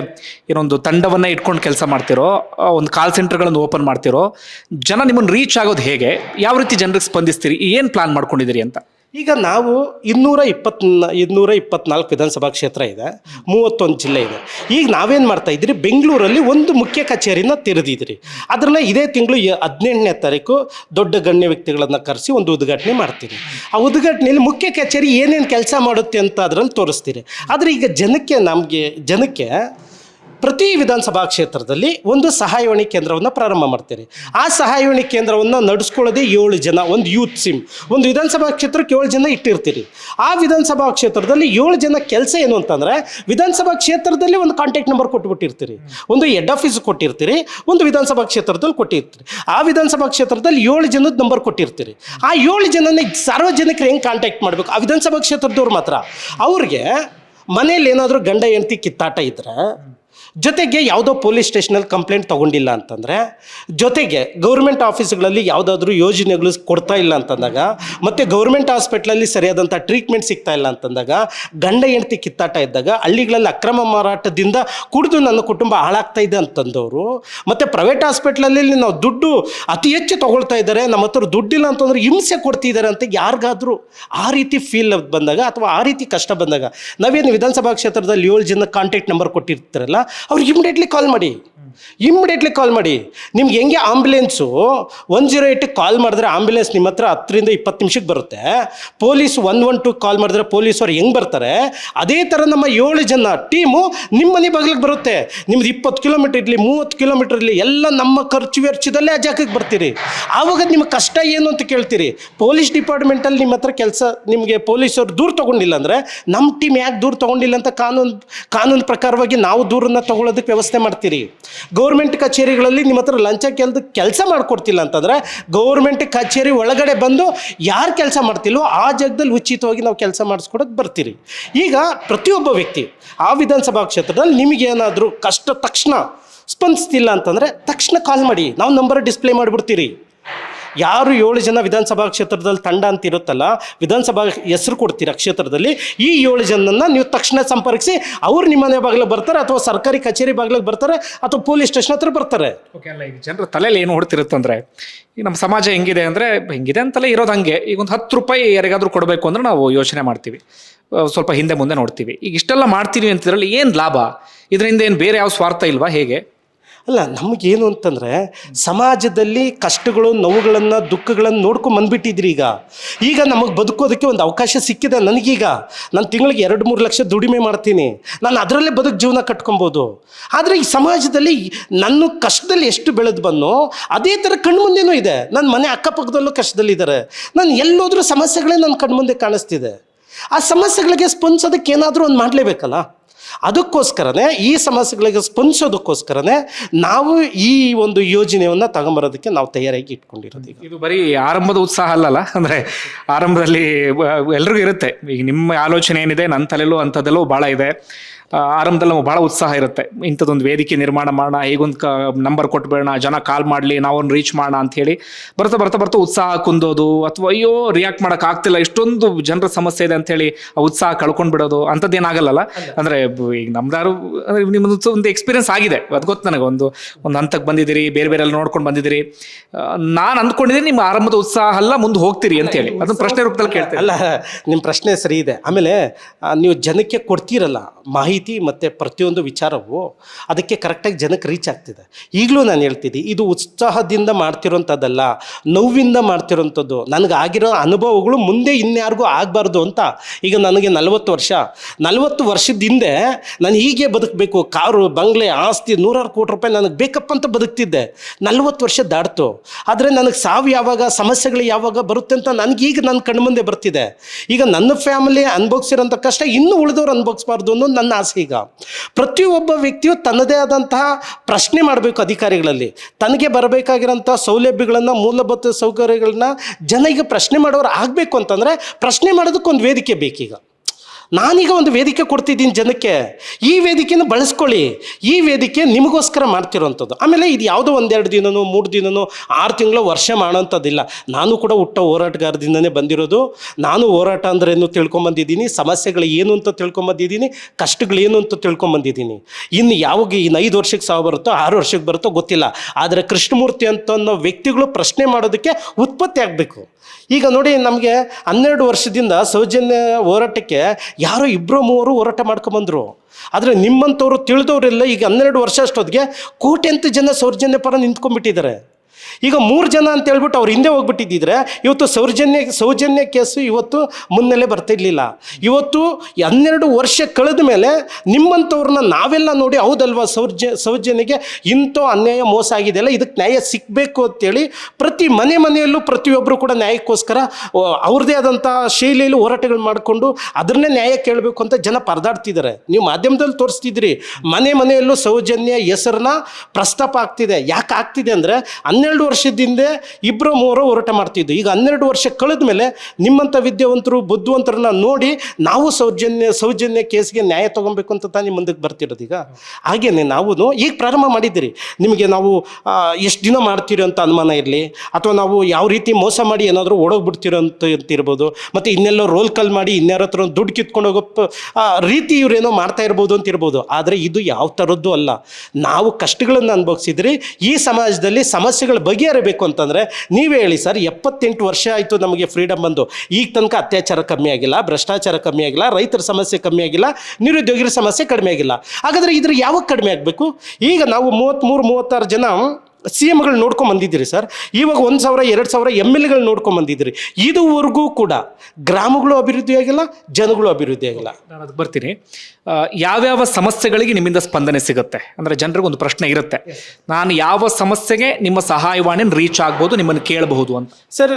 [SPEAKER 1] ಏನೊಂದು ತಂಡವನ್ನು ಇಟ್ಕೊಂಡು ಕೆಲಸ ಮಾಡ್ತಿರೋ ಒಂದು ಕಾಲ್ ಸೆಂಟರ್ಗಳನ್ನು ಓಪನ್ ಮಾಡ್ತಿರೋ, ಜನ ನಿಮ್ಮನ್ನು ರೀಚ್ ಆಗೋದು ಹೇಗೆ? ಯಾವ ರೀತಿ ಜನರಿಗೆ ಸ್ಪಂದಿಸ್ತೀರಿ? ಏನು ಪ್ಲಾನ್ ಮಾಡ್ಕೊಂಡಿದ್ದೀರಿ ಅಂತ?
[SPEAKER 2] ಈಗ ನಾವು ಇನ್ನೂರ ಇಪ್ಪತ್ ಇನ್ನೂರ ಇಪ್ಪತ್ನಾಲ್ಕು ವಿಧಾನಸಭಾ ಕ್ಷೇತ್ರ ಇದೆ, ಮೂವತ್ತೊಂದು ಜಿಲ್ಲೆ ಇದೆ. ಈಗ ನಾವೇನು ಮಾಡ್ತಾ ಇದ್ದೀರಿ? ಬೆಂಗಳೂರಲ್ಲಿ ಒಂದು ಮುಖ್ಯ ಕಚೇರಿನ ತೆರೆದಿದ್ರಿ ಅದರಲ್ಲಿ ಇದೇ ತಿಂಗಳು ಹದಿನೆಂಟನೇ ತಾರೀಕು ದೊಡ್ಡ ಗಣ್ಯ ವ್ಯಕ್ತಿಗಳನ್ನು ಕರೆಸಿ ಒಂದು ಉದ್ಘಾಟನೆ ಮಾಡ್ತೀರಿ. ಆ ಉದ್ಘಾಟನೆಯಲ್ಲಿ ಮುಖ್ಯ ಕಚೇರಿ ಏನೇನು ಕೆಲಸ ಮಾಡುತ್ತೆ ಅಂತ ಅದರಲ್ಲಿ ತೋರಿಸ್ತೀರಿ. ಆದರೆ ಈಗ ಜನಕ್ಕೆ ನಮಗೆ, ಜನಕ್ಕೆ ಪ್ರತಿ ವಿಧಾನಸಭಾ ಕ್ಷೇತ್ರದಲ್ಲಿ ಒಂದು ಸಹಾಯವಾಣಿ ಕೇಂದ್ರವನ್ನು ಪ್ರಾರಂಭ ಮಾಡ್ತೀರಿ. ಆ ಸಹಾಯವಾಣಿ ಕೇಂದ್ರವನ್ನು ನಡೆಸ್ಕೊಳ್ಳೋದೇ ಏಳು ಜನ, ಒಂದು ಯೂತ್ ಸಿಮ್. ಒಂದು ವಿಧಾನಸಭಾ ಕ್ಷೇತ್ರಕ್ಕೆ ಏಳು ಜನ ಇಟ್ಟಿರ್ತೀರಿ. ಆ ವಿಧಾನಸಭಾ ಕ್ಷೇತ್ರದಲ್ಲಿ ಏಳು ಜನ ಕೆಲಸ ಏನು ಅಂತಂದರೆ, ವಿಧಾನಸಭಾ ಕ್ಷೇತ್ರದಲ್ಲಿ ಒಂದು ಕಾಂಟ್ಯಾಕ್ಟ್ ನಂಬರ್ ಕೊಟ್ಬಿಟ್ಟಿರ್ತೀರಿ. ಒಂದು ಹೆಡ್ ಆಫೀಸ್ ಕೊಟ್ಟಿರ್ತೀರಿ, ಒಂದು ವಿಧಾನಸಭಾ ಕ್ಷೇತ್ರದಲ್ಲಿ ಕೊಟ್ಟಿರ್ತೀರಿ. ಆ ವಿಧಾನಸಭಾ ಕ್ಷೇತ್ರದಲ್ಲಿ ಏಳು ಜನದ ನಂಬರ್ ಕೊಟ್ಟಿರ್ತೀರಿ. ಆ ಏಳು ಜನನ ಸಾರ್ವಜನಿಕರು ಹೆಂಗೆ ಕಾಂಟ್ಯಾಕ್ಟ್ ಮಾಡಬೇಕು? ಆ ವಿಧಾನಸಭಾ ಕ್ಷೇತ್ರದವ್ರು ಮಾತ್ರ. ಅವ್ರಿಗೆ ಮನೇಲಿ ಏನಾದರೂ ಗಂಡ ಹೆಂಡತಿ ಕಿತ್ತಾಟ ಇದ್ದರೆ ಜೊತೆಗೆ ಯಾವುದೋ ಪೊಲೀಸ್ ಸ್ಟೇಷನಲ್ಲಿ ಕಂಪ್ಲೇಂಟ್ ತೊಗೊಂಡಿಲ್ಲ ಅಂತಂದರೆ, ಜೊತೆಗೆ ಗೌರ್ಮೆಂಟ್ ಆಫೀಸ್ಗಳಲ್ಲಿ ಯಾವುದಾದ್ರೂ ಯೋಜನೆಗಳು ಕೊಡ್ತಾ ಇಲ್ಲ ಅಂತಂದಾಗ, ಮತ್ತು ಗೌರ್ಮೆಂಟ್ ಹಾಸ್ಪಿಟ್ಲಲ್ಲಿ ಸರಿಯಾದಂಥ ಟ್ರೀಟ್ಮೆಂಟ್ ಸಿಗ್ತಾ ಇಲ್ಲ ಅಂತಂದಾಗ, ಗಂಡ ಹೆಂಡತಿ ಕಿತ್ತಾಟ ಇದ್ದಾಗ ಹಳ್ಳಿಗಳಲ್ಲಿ ಅಕ್ರಮ ಮಾರಾಟದಿಂದ ಕುಡಿದು ನನ್ನ ಕುಟುಂಬ ಹಾಳಾಗ್ತಾ ಇದೆ ಅಂತಂದವರು, ಮತ್ತು ಪ್ರೈವೇಟ್ ಹಾಸ್ಪಿಟ್ಲಲ್ಲಿ ನಾವು ದುಡ್ಡು ಅತಿ ಹೆಚ್ಚು ತೊಗೊಳ್ತಾ ಇದ್ದಾರೆ, ನಮ್ಮ ಹತ್ರ ದುಡ್ಡಿಲ್ಲ ಅಂತಂದ್ರೆ ಹಿಂಸೆ ಕೊಡ್ತಿದ್ದಾರೆ ಅಂತ ಯಾರಿಗಾದರೂ ಆ ರೀತಿ ಫೀಲ್ ಬಂದಾಗ ಅಥವಾ ಆ ರೀತಿ ಕಷ್ಟ ಬಂದಾಗ, ನಾವೇನು ವಿಧಾನಸಭಾ ಕ್ಷೇತ್ರದಲ್ಲಿ ಏಳು ಜನ ಕಾಂಟ್ಯಾಕ್ಟ್ ನಂಬರ್ ಕೊಟ್ಟಿರ್ತಾರಲ್ಲ ಅವ್ರಿಗೆ ಇಮಿಡಿಯೇಟ್ಲಿ ಕಾಲ್ ಮಾಡಿ. ಇಮಿಡಿಯೇಟ್ಲಿ ಕಾಲ್ ಮಾಡಿ. ನಿಮ್ಗೆ ಹೆಂಗೆ ಆಂಬ್ಯುಲೆನ್ಸು ಒನ್ ಜೀರೋ ಏಯ್ಟಿಗೆ ಕಾಲ್ ಮಾಡಿದ್ರೆ ಆಂಬ್ಯುಲೆನ್ಸ್ ನಿಮ್ಮ ಹತ್ರ ಹತ್ತರಿಂದ ಇಪ್ಪತ್ತು ನಿಮಿಷಕ್ಕೆ ಬರುತ್ತೆ. Police one one two call ಮಾಡಿದ್ರೆ ಪೊಲೀಸ್ ಅವ್ರು ಹೆಂಗೆ ಬರ್ತಾರೆ? ಅದೇ ಥರ ನಮ್ಮ ಏಳು ಜನ ಟೀಮು ನಿಮ್ಮ ಮನೆ ಬಾಗಿಲಿಗೆ ಬರುತ್ತೆ. ನಿಮ್ದು ಇಪ್ಪತ್ತು ಕಿಲೋಮೀಟರ್ ಇರಲಿ, ಮೂವತ್ತು ಕಿಲೋಮೀಟರ್ ಇರಲಿ, ಎಲ್ಲ ನಮ್ಮ ಖರ್ಚು ವೆಚ್ಚದಲ್ಲೇ ಆ ಜಾಗಕ್ಕೆ ಬರ್ತೀರಿ. ಆವಾಗ ನಿಮ್ಮ ಕಷ್ಟ ಏನು ಅಂತ ಕೇಳ್ತೀರಿ. ಪೊಲೀಸ್ ಡಿಪಾರ್ಟ್ಮೆಂಟಲ್ಲಿ ನಿಮ್ಮ ಹತ್ರ ಕೆಲಸ ನಿಮಗೆ ಪೊಲೀಸರು ದೂರ ತೊಗೊಂಡಿಲ್ಲ ಅಂದರೆ ನಮ್ಮ ಟೀಮ್ ಯಾಕೆ ದೂರ ತೊಗೊಂಡಿಲ್ಲ ಅಂತ ಕಾನೂನು ಕಾನೂನು ಪ್ರಕಾರವಾಗಿ ನಾವು ದೂರನ್ನ ತೊಗೊಳೋದಕ್ಕೆ ವ್ಯವಸ್ಥೆ ಮಾಡ್ತೀರಿ. ಗೌರ್ಮೆಂಟ್ ಕಚೇರಿಗಳಲ್ಲಿ ನಿಮ್ಮ ಹತ್ರ ಲಂಚ ಕೆಲ್ದು ಕೆಲಸ ಮಾಡಿಕೊಡ್ತಿಲ್ಲ ಅಂತಂದರೆ ಗೌರ್ಮೆಂಟ್ ಕಚೇರಿ ಒಳಗಡೆ ಬಂದು ಯಾರು ಕೆಲಸ ಮಾಡ್ತಿಲ್ವೋ ಆ ಜಾಗದಲ್ಲಿ ಉಚಿತವಾಗಿ ನಾವು ಕೆಲಸ ಮಾಡಿಸ್ಕೊಡೋಕೆ ಬರ್ತೀರಿ. ಈಗ ಪ್ರತಿಯೊಬ್ಬ ವ್ಯಕ್ತಿ ಆ ವಿಧಾನಸಭಾ ಕ್ಷೇತ್ರದಲ್ಲಿ ನಿಮಗೇನಾದರೂ ಕಷ್ಟ ತಕ್ಷಣ ಸ್ಪಂದಿಸ್ತಿಲ್ಲ ಅಂತಂದರೆ ತಕ್ಷಣ ಕಾಲ್ ಮಾಡಿ. ನಾವು ನಂಬರ್ ಡಿಸ್ಪ್ಲೇ ಮಾಡಿಬಿಡ್ತೀರಿ. ಯಾರು ಏಳು ಜನ ವಿಧಾನಸಭಾ ಕ್ಷೇತ್ರದಲ್ಲಿ ತಂಡ ಅಂತ ಇರುತ್ತಲ್ಲ, ವಿಧಾನಸಭಾ ಹೆಸರು ಕೊಡ್ತೀರಾ ಕ್ಷೇತ್ರದಲ್ಲಿ, ಈ ಏಳು ಜನನ್ನ ನೀವು ತಕ್ಷಣ ಸಂಪರ್ಕಿಸಿ, ಅವ್ರು ನಿಮ್ಮ ಮನೆ ಬಾಗಿಲಿಗೆ ಬರ್ತಾರೆ ಅಥವಾ ಸರ್ಕಾರಿ ಕಚೇರಿ ಬಾಗಿಲಿಗೆ ಬರ್ತಾರೆ ಅಥವಾ ಪೊಲೀಸ್ ಸ್ಟೇಷನ್ ಹತ್ರ ಬರ್ತಾರೆ?
[SPEAKER 1] ಓಕೆ, ಅಲ್ಲ, ಈಗ ಜನರ ತಲೆಯಲ್ಲಿ ಏನು ಹೊಡ್ತಿರುತ್ತಂದ್ರೆ ಈಗ ನಮ್ಮ ಸಮಾಜ ಹೆಂಗಿದೆ ಅಂದ್ರೆ, ಹೆಂಗಿದೆ ಅಂತಲೇ ಇರೋದು ಹಂಗೆ. ಈಗ ಒಂದು ಹತ್ತು ರೂಪಾಯಿ ಯಾರಿಗಾದ್ರೂ ಕೊಡಬೇಕು ಅಂದ್ರೆ ನಾವು ಯೋಚನೆ ಮಾಡ್ತೀವಿ. ಸ್ವಲ್ಪ ಹಿಂದೆ ಮುಂದೆ ನೋಡ್ತೀವಿ. ಈಗ ಇಷ್ಟೆಲ್ಲ ಮಾಡ್ತೀವಿ ಅಂತಿದ್ರಲ್ಲಿ ಏನು ಲಾಭ? ಇದರಿಂದ ಏನು ಬೇರೆ ಯಾವ ಸ್ವಾರ್ಥ ಇಲ್ವಾ ಹೇಗೆ?
[SPEAKER 2] ಅಲ್ಲ, ನಮಗೇನು ಅಂತಂದರೆ ಸಮಾಜದಲ್ಲಿ ಕಷ್ಟಗಳು, ನೋವುಗಳನ್ನು, ದುಃಖಗಳನ್ನು ನೋಡ್ಕೊಂಡು ಬಂದುಬಿಟ್ಟಿದ್ರಿ ಈಗ. ಈಗ ನಮಗೆ ಬದುಕೋದಕ್ಕೆ ಒಂದು ಅವಕಾಶ ಸಿಕ್ಕಿದೆ ನನಗೀಗ. ನಾನು ತಿಂಗಳಿಗೆ ಎರಡು ಮೂರು ಲಕ್ಷ ದುಡಿಮೆ ಮಾಡ್ತೀನಿ. ನಾನು ಅದರಲ್ಲೇ ಬದುಕು ಜೀವನ ಕಟ್ಕೊಬೋದು. ಆದರೆ ಈ ಸಮಾಜದಲ್ಲಿ ನನ್ನ ಕಷ್ಟದಲ್ಲಿ ಎಷ್ಟು ಬೆಳೆದು ಬಂದೋ ಅದೇ ಥರ ಕಣ್ಮುಂದೆನೂ ಇದೆ. ನನ್ನ ಮನೆ ಅಕ್ಕಪಕ್ಕದಲ್ಲೂ ಕಷ್ಟದಲ್ಲಿದ್ದಾರೆ. ನಾನು ಎಲ್ಲೋದ್ರೂ ಸಮಸ್ಯೆಗಳೇ ನನ್ನ ಕಣ್ಮುಂದೆ ಕಾಣಿಸ್ತಿದೆ. ಆ ಸಮಸ್ಯೆಗಳಿಗೆ ಸ್ಪಂದಿಸೋದಕ್ಕೆ ಏನಾದರೂ ಒಂದು ಮಾಡಲೇಬೇಕಲ್ಲ? ಅದಕ್ಕೋಸ್ಕರನೇ ಈ ಸಮಸ್ಯೆಗಳಿಗೆ ಸ್ಪಂದಿಸೋದಕ್ಕೋಸ್ಕರನೇ ನಾವು ಈ ಒಂದು ಯೋಜನೆಯನ್ನು ತಗೊಂಬರೋದಕ್ಕೆ ನಾವು ತಯಾರಾಗಿ ಇಟ್ಕೊಂಡಿರೋದು ಈಗ.
[SPEAKER 1] ಇದು ಬರೀ ಆರಂಭದ ಉತ್ಸಾಹ ಅಲ್ಲಲ್ಲ? ಅಂದರೆ ಆರಂಭದಲ್ಲಿ ಎಲ್ರಿಗೂ ಇರುತ್ತೆ. ಈಗ ನಿಮ್ಮ ಆಲೋಚನೆ ಏನಿದೆ ನನ್ನ ತಲೆಲ್ಲೂ ಅಂಥದ್ದೆಲ್ಲೂ ಭಾಳ ಇದೆ. ಆರಂಭದಲ್ಲಿ ನಮಗೆ ಭಾಳ ಉತ್ಸಾಹ ಇರುತ್ತೆ. ಇಂಥದ್ದೊಂದು ವೇದಿಕೆ ನಿರ್ಮಾಣ ಮಾಡೋಣ ಹೇಗೊಂದು ಕ ನಂಬರ್ ಕೊಟ್ಬೇಡ ಜನ ಕಾಲ್ ಮಾಡಲಿ ನಾವೊಂದು ರೀಚ್ ಮಾಡೋಣ ಅಂತ ಹೇಳಿ ಬರ್ತಾ ಬರ್ತಾ ಬರ್ತಾ ಉತ್ಸಾಹ ಕುಂದೋದು ಅಥವಾ ಅಯ್ಯೋ ರಿಯಾಕ್ಟ್ ಮಾಡೋಕೆ ಆಗ್ತಿಲ್ಲ ಇಷ್ಟೊಂದು ಜನರ ಸಮಸ್ಯೆ ಇದೆ ಅಂತೇಳಿ ಆ ಉತ್ಸಾಹ ಕಳ್ಕೊಂಡು ಬಿಡೋದು ಅಂಥದ್ದೇನಾಗಲ್ಲ ಅಂದ್ರೆ ಈಗ ನಮ್ದಾರು ಅಂದ್ರೆ ನಿಮ್ಮದು ಒಂದು ಎಕ್ಸ್ಪೀರಿಯನ್ಸ್ ಆಗಿದೆ. ಅದು ಗೊತ್ತು ನನಗೆ ಒಂದು ಒಂದು ಹಂತಕ್ಕೆ ಬಂದಿದ್ದೀರಿ ಬೇರೆ ಬೇರೆ ಎಲ್ಲ ನೋಡ್ಕೊಂಡು ಬಂದಿದ್ದೀರಿ. ನಾನು ಅಂದ್ಕೊಂಡಿದ್ದೀನಿ ನಿಮ್ಮ ಆರಂಭದ ಉತ್ಸಾಹ ಅಲ್ಲ ಮುಂದೆ ಹೋಗ್ತೀರಿ ಅಂತೇಳಿ. ಅದನ್ನ ಪ್ರಶ್ನೆ ರೂಪದಲ್ಲಿ ಕೇಳ್ತೀನಿ.
[SPEAKER 2] ಅಲ್ಲ ನಿಮ್ಮ ಪ್ರಶ್ನೆ ಸರಿ ಇದೆ. ಆಮೇಲೆ ನೀವು ಜನಕ್ಕೆ ಕೊಡ್ತೀರಲ್ಲ ಮಾಹಿತಿ ಮತ್ತು ಪ್ರತಿಯೊಂದು ವಿಚಾರವು ಅದಕ್ಕೆ ಕರೆಕ್ಟಾಗಿ ಜನಕ್ಕೆ ರೀಚ್ ಆಗ್ತಿದೆ. ಈಗಲೂ ನಾನು ಹೇಳ್ತಿದ್ದೆ, ಇದು ಉತ್ಸಾಹದಿಂದ ಮಾಡ್ತಿರೋಂಥದ್ದಲ್ಲ, ನೋವಿಂದ ಮಾಡ್ತಿರೋಂಥದ್ದು ಆಗಿರೋ ಅನುಭವಗಳು ಮುಂದೆ ಇನ್ಯಾರಿಗೂ ಆಗಬಾರ್ದು ಅಂತ ಈಗ ನನಗೆ ನಲವತ್ತು ವರ್ಷ. ನಲವತ್ತು ವರ್ಷದ ಹಿಂದೆ ನಾನು ಹೀಗೆ ಬದುಕಬೇಕು, ಕಾರು, ಬಂಗ್ಲೆ, ಆಸ್ತಿ, ನೂರಾರು ಕೋಟಿ ರೂಪಾಯಿ ನನಗೆ ಬೇಕಪ್ಪ ಅಂತ ಬದುಕ್ತಿದ್ದೆ. ನಲವತ್ತು ವರ್ಷ ದಾಡ್ತು ಆದರೆ ನನಗೆ ಸಾವು ಯಾವಾಗ, ಸಮಸ್ಯೆಗಳು ಯಾವಾಗ ಬರುತ್ತೆ ಅಂತ ನನಗೀಗ ನನ್ನ ಕಣ್ಮುಂದೆ ಬರ್ತಿದೆ. ಈಗ ನನ್ನ ಫ್ಯಾಮಿಲಿ ಅನುಭವಿಸಿರೋಂಥ ಕಷ್ಟ ಇನ್ನೂ ಉಳಿದವ್ರು ಅನುಭವಿಸ್ಬಾರ್ದು ಅನ್ನೋದು ನನ್ನ ಆಸೆ. ಈಗ. ಪ್ರತಿಯೊಬ್ಬ ವ್ಯಕ್ತಿಯು ತನ್ನದೇ ಆದಂತಹ ಪ್ರಶ್ನೆ ಮಾಡಬೇಕು ಅಧಿಕಾರಿಗಳಲ್ಲಿ. ತನಗೆ ಬರಬೇಕಾಗಿರೋಂಥ ಸೌಲಭ್ಯಗಳನ್ನು, ಮೂಲಭೂತ ಸೌಕರ್ಯಗಳನ್ನ ಜನ ಈಗ ಪ್ರಶ್ನೆ ಮಾಡೋರು ಆಗಬೇಕು ಅಂತಂದರೆ ಪ್ರಶ್ನೆ ಮಾಡೋದಕ್ಕೊಂದು ವೇದಿಕೆ ಬೇಕೀಗ. ನಾನೀಗ ಒಂದು ವೇದಿಕೆ ಕೊಡ್ತಿದ್ದೀನಿ ಜನಕ್ಕೆ. ಈ ವೇದಿಕೆನ ಬಳಸ್ಕೊಳ್ಳಿ. ಈ ವೇದಿಕೆ ನಿಮಗೋಸ್ಕರ ಮಾಡ್ತಿರೋವಂಥದ್ದು ಆಮೇಲೆ ಇದು ಯಾವುದೋ ಒಂದೆರಡು ದಿನನೋ, ಮೂರು ದಿನನೋ, ಆರು ತಿಂಗಳು ವರ್ಷ ಮಾಡೋಂಥದ್ದಿಲ್ಲ. ನಾನು ಕೂಡ ಹುಟ್ಟ ಹೋರಾಟಗಾರದಿಂದನೇ ಬಂದಿರೋದು. ನಾನು ಹೋರಾಟ ಅಂದ್ರೇನು ತಿಳ್ಕೊಂಬಂದಿದ್ದೀನಿ. ಸಮಸ್ಯೆಗಳು ಏನು ಅಂತ ತಿಳ್ಕೊಂಬಂದಿದ್ದೀನಿ. ಕಷ್ಟಗಳೇನು ಅಂತ ತಿಳ್ಕೊಂಬಂದಿದ್ದೀನಿ. ಇನ್ನು ಯಾವಾಗ ಇನ್ನು ಐದು ವರ್ಷಕ್ಕೆ ಸಾವು ಬರುತ್ತೋ, ಆರು ವರ್ಷಕ್ಕೆ ಬರುತ್ತೋ ಗೊತ್ತಿಲ್ಲ. ಆದರೆ ಕೃಷ್ಣಮೂರ್ತಿ ಅಂತ ಅನ್ನೋ ವ್ಯಕ್ತಿಗಳು ಪ್ರಶ್ನೆ ಮಾಡೋದಕ್ಕೆ ಉತ್ಪತ್ತಿ ಆಗಬೇಕು. ಈಗ ನೋಡಿ ನಮಗೆ ಹನ್ನೆರಡು ವರ್ಷದಿಂದ ಸೌಜನ್ಯ ಹೋರಾಟಕ್ಕೆ ಯಾರೋ ಇಬ್ಬರು ಮೂವರು ಹೋರಾಟ ಮಾಡ್ಕೊಂಬಂದರು ಆದರೆ ನಿಮ್ಮಂಥವ್ರು ತಿಳಿದವರೆಲ್ಲ, ಈಗ ಹನ್ನೆರಡು ವರ್ಷ ಅಷ್ಟೊತ್ತಿಗೆ ಕೋಟ್ಯಂತ ಜನ ಸೌಜನ್ಯ ಪರ ನಿಂತ್ಕೊಂಡ್ಬಿಟ್ಟಿದ್ದಾರೆ. ಈಗ ಮೂರು ಜನ ಅಂತ ಹೇಳ್ಬಿಟ್ಟು ಅವ್ರು ಹಿಂದೆ ಹೋಗ್ಬಿಟ್ಟಿದ್ದಿದ್ರೆ ಇವತ್ತು ಸೌಜನ್ಯ ಸೌಜನ್ಯ ಕೇಸು ಇವತ್ತು ಮುನ್ನೆಲೆ ಬರ್ತಿರ್ಲಿಲ್ಲ. ಇವತ್ತು ಹನ್ನೆರಡು ವರ್ಷ ಕಳೆದ ಮೇಲೆ ನಿಮ್ಮಂಥವ್ರನ್ನ ನಾವೆಲ್ಲ ನೋಡಿ ಹೌದಲ್ವಾ ಸೌರ್ಜ, ಸೌಜನ್ಯಗೆ ಇಂಥ ಅನ್ಯಾಯ ಮೋಸ ಆಗಿದೆಯಲ್ಲ ಇದಕ್ಕೆ ನ್ಯಾಯ ಸಿಗಬೇಕು ಅಂತೇಳಿ ಪ್ರತಿ ಮನೆ ಮನೆಯಲ್ಲೂ ಪ್ರತಿಯೊಬ್ಬರು ಕೂಡ ನ್ಯಾಯಕ್ಕೋಸ್ಕರ ಅವ್ರದ್ದೇ ಆದಂಥ ಶೈಲಿಯಲ್ಲಿ ಹೋರಾಟಗಳು ಮಾಡಿಕೊಂಡು ಅದನ್ನೇ ನ್ಯಾಯ ಕೇಳಬೇಕು ಅಂತ ಜನ ಪರದಾಡ್ತಿದ್ದಾರೆ. ನೀವು ಮಾಧ್ಯಮದಲ್ಲಿ ತೋರಿಸ್ತಿದ್ರಿ ಮನೆ ಮನೆಯಲ್ಲೂ ಸೌಜನ್ಯ ಹೆಸರನ್ನ ಪ್ರಸ್ತಾಪ ಆಗ್ತಿದೆ. ಯಾಕೆ ಆಗ್ತಿದೆ ಅಂದರೆ ಹನ್ನೆರಡು ವರ್ಷದ ಹಿಂದೆ ಇಬ್ಬರು ಮೂವರು ಹೋರಾಟ ಮಾಡ್ತಿದ್ದು. ಈಗ ಹನ್ನೆರಡು ವರ್ಷ ಕಳೆದ ಮೇಲೆ ನಿಮ್ಮಂಥ ವಿದ್ಯಾವಂತರು, ಬುದ್ಧಿವಂತರನ್ನ ನೋಡಿ ನಾವು ಸೌಜನ್ಯ ಸೌಜನ್ಯ ಕೇಸ್ಗೆ ನ್ಯಾಯ ತೊಗೊಬೇಕು ಅಂತ ತಾನೇ ಮುಂದಕ್ಕೆ ಬರ್ತಿರೋದು ಈಗ. ಹಾಗೇನೆ ನಾವು ಈಗ ಪ್ರಾರಂಭ ಮಾಡಿದ್ದೀರಿ. ನಿಮಗೆ ನಾವು ಎಷ್ಟು ದಿನ ಮಾಡ್ತೀರಿ ಅಂತ ಅನುಮಾನ ಇರಲಿ. ಅಥವಾ ನಾವು ಯಾವ ರೀತಿ ಮೋಸ ಮಾಡಿ ಏನಾದರೂ ಓಡೋಗ್ಬಿಡ್ತಿರೋಂತ ಅಂತ ಅಂತ ಇರ್ಬೋದು ಮತ್ತು ಇನ್ನೆಲ್ಲೋ ರೋಲ್ ಕಾಲ್ ಮಾಡಿ ಇನ್ಯಾರ ಹತ್ರ ದುಡ್ಡು ಕಿತ್ಕೊಂಡು ಹೋಗೋ ರೀತಿ ಇವರೇನೋ ಮಾಡ್ತಾ ಇರ್ಬೋದು ಅಂತ ಇರ್ಬೋದು ಆದರೆ ಇದು ಯಾವ ಥರದ್ದು ಅಲ್ಲ. ನಾವು ಕಷ್ಟಗಳನ್ನು ಅನುಭವಿಸಿದ್ರಿ. ಈ ಸಮಾಜದಲ್ಲಿ ಸಮಸ್ಯೆಗಳು ಬಗೆಹರಬೇಕು ಅಂತಂದರೆ ನೀವೇ ಹೇಳಿ ಸರ್, ಎಪ್ಪತ್ತೆಂಟು ವರ್ಷ ಆಯಿತು ನಮಗೆ ಫ್ರೀಡಮ್ ಬಂದು. ಈಗ ತನಕ ಅತ್ಯಾಚಾರ ಕಮ್ಮಿ ಆಗಿಲ್ಲ, ಭ್ರಷ್ಟಾಚಾರ ಕಮ್ಮಿ ಆಗಿಲ್ಲ, ರೈತರ ಸಮಸ್ಯೆ ಕಮ್ಮಿ ಆಗಿಲ್ಲ, ನಿರುದ್ಯೋಗಿರ ಸಮಸ್ಯೆ ಕಡಿಮೆ ಆಗಿಲ್ಲ. ಹಾಗಾದರೆ ಇದ್ರ ಯಾವಾಗ ಕಡಿಮೆ ಆಗಬೇಕು? ಈಗ ನಾವು ಮೂವತ್ತ್ಮೂರು ಮೂವತ್ತಾರು ಜನ ಸಿ ಎಮ್ಗಳು ನೋಡ್ಕೊಂಬಂದಿದ್ದೀರಿ ಸರ್. ಇವಾಗ ಒಂದು ಸಾವಿರ ಎರಡು ಸಾವಿರ ಎಂ ಎಲ್ ಎಗಳು ನೋಡ್ಕೊಂಡ್ ಬಂದಿದ್ದೀರಿ. ಇದುವರೆಗೂ ಕೂಡ ಗ್ರಾಮಗಳು ಅಭಿವೃದ್ಧಿ ಆಗಿಲ್ಲ ಜನಗಳು ಅಭಿವೃದ್ಧಿ ಆಗಿಲ್ಲ.
[SPEAKER 1] ನಾನು ಅದಕ್ಕೆ ಬರ್ತೀನಿ. ಯಾವ್ಯಾವ ಸಮಸ್ಯೆಗಳಿಗೆ ನಿಮ್ಮಿಂದ ಸ್ಪಂದನೆ ಸಿಗುತ್ತೆ? ಅಂದರೆ ಜನರಿಗೆ ಒಂದು ಪ್ರಶ್ನೆ ಇರುತ್ತೆ. ನಾನು ಯಾವ ಸಮಸ್ಯೆಗೆ ನಿಮ್ಮ ಸಹಾಯವಾಣಿ ರೀಚ್ ಆಗ್ಬೋದು ನಿಮ್ಮನ್ನು ಕೇಳಬಹುದು ಅಂತ.
[SPEAKER 2] ಸರ್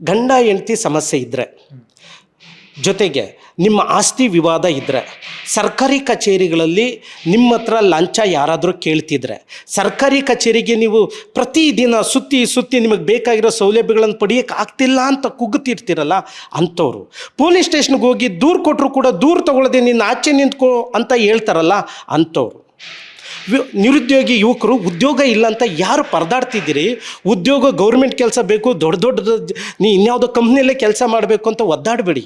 [SPEAKER 2] ಗಂಡ ಹೆಂಡತಿ ಸಮಸ್ಯೆ ಇದ್ದರೆ ಜೊತೆಗೆ ನಿಮ್ಮ ಆಸ್ತಿ ವಿವಾದ ಇದ್ದರೆ ಸರ್ಕಾರಿ ಕಚೇರಿಗಳಲ್ಲಿ ನಿಮ್ಮ ಹತ್ರ ಲಂಚ ಯಾರಾದರೂ ಕೇಳ್ತಿದ್ರೆ, ಸರ್ಕಾರಿ ಕಚೇರಿಗೆ ನೀವು ಪ್ರತಿದಿನ ಸುತ್ತಿ ಸುತ್ತಿ ನಿಮಗೆ ಬೇಕಾಗಿರೋ ಸೌಲಭ್ಯಗಳನ್ನು ಪಡೆಯೋಕ್ಕೆ ಆಗ್ತಿಲ್ಲ ಅಂತ ಕುಗ್ಗುತ್ತಿರ್ತೀರಲ್ಲ ಅಂಥವ್ರು. ಪೊಲೀಸ್ ಸ್ಟೇಷನ್ಗೆ ಹೋಗಿ ದೂರು ಕೊಟ್ಟರು ಕೂಡ ದೂರು ತಗೊಳ್ಳದೆ ನಿನ್ನ ಆಚೆ ನಿಂತ್ಕೊ ಅಂತ ಹೇಳ್ತಾರಲ್ಲ ಅಂಥವ್ರು. ನಿರುದ್ಯೋಗಿ ಯುವಕರು, ಉದ್ಯೋಗ ಇಲ್ಲ ಅಂತ ಯಾರು ಪರದಾಡ್ತಿದ್ದೀರಿ? ಉದ್ಯೋಗ, ಗೌರ್ಮೆಂಟ್ ಕೆಲಸ ಬೇಕು, ದೊಡ್ಡ ದೊಡ್ಡ ನೀ ಇನ್ಯಾವುದೋ ಕಂಪ್ನಿಯಲ್ಲೇ ಕೆಲಸ ಮಾಡಬೇಕು ಅಂತ ಒದ್ದಾಡಬೇಡಿ.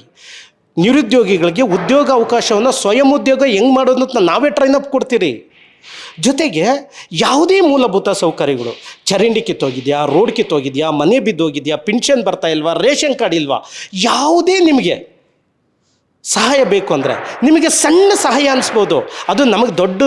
[SPEAKER 2] ನಿರುದ್ಯೋಗಿಗಳಿಗೆ ಉದ್ಯೋಗ ಅವಕಾಶವನ್ನು ಸ್ವಯಂ ಉದ್ಯೋಗ ಹೆಂಗೆ ಮಾಡೋದು ಅಂತ ನಾವೇ ಟ್ರೈನಪ್ ಕೊಡ್ತೀರಿ. ಜೊತೆಗೆ ಯಾವುದೇ ಮೂಲಭೂತ ಸೌಕರ್ಯಗಳು, ಚರಂಡಿ ಕಿತ್ತೋಗಿದೆಯಾ ರೋಡ್ ಕಿತ್ತೋಗಿದೆಯಾ, ಮನೆ ಬಿದ್ದೋಗಿದೆಯಾ ಪಿನ್ಷನ್ ಬರ್ತಾ ಇಲ್ವಾ, ರೇಷನ್ ಕಾರ್ಡ್ ಇಲ್ವಾ, ಯಾವುದೇ ನಿಮಗೆ ಸಹಾಯ ಬೇಕು ಅಂದರೆ ನಿಮಗೆ ಸಣ್ಣ ಸಹಾಯ ಅನಿಸ್ಬೋದು. ಅದು ನಮಗೆ ದೊಡ್ಡ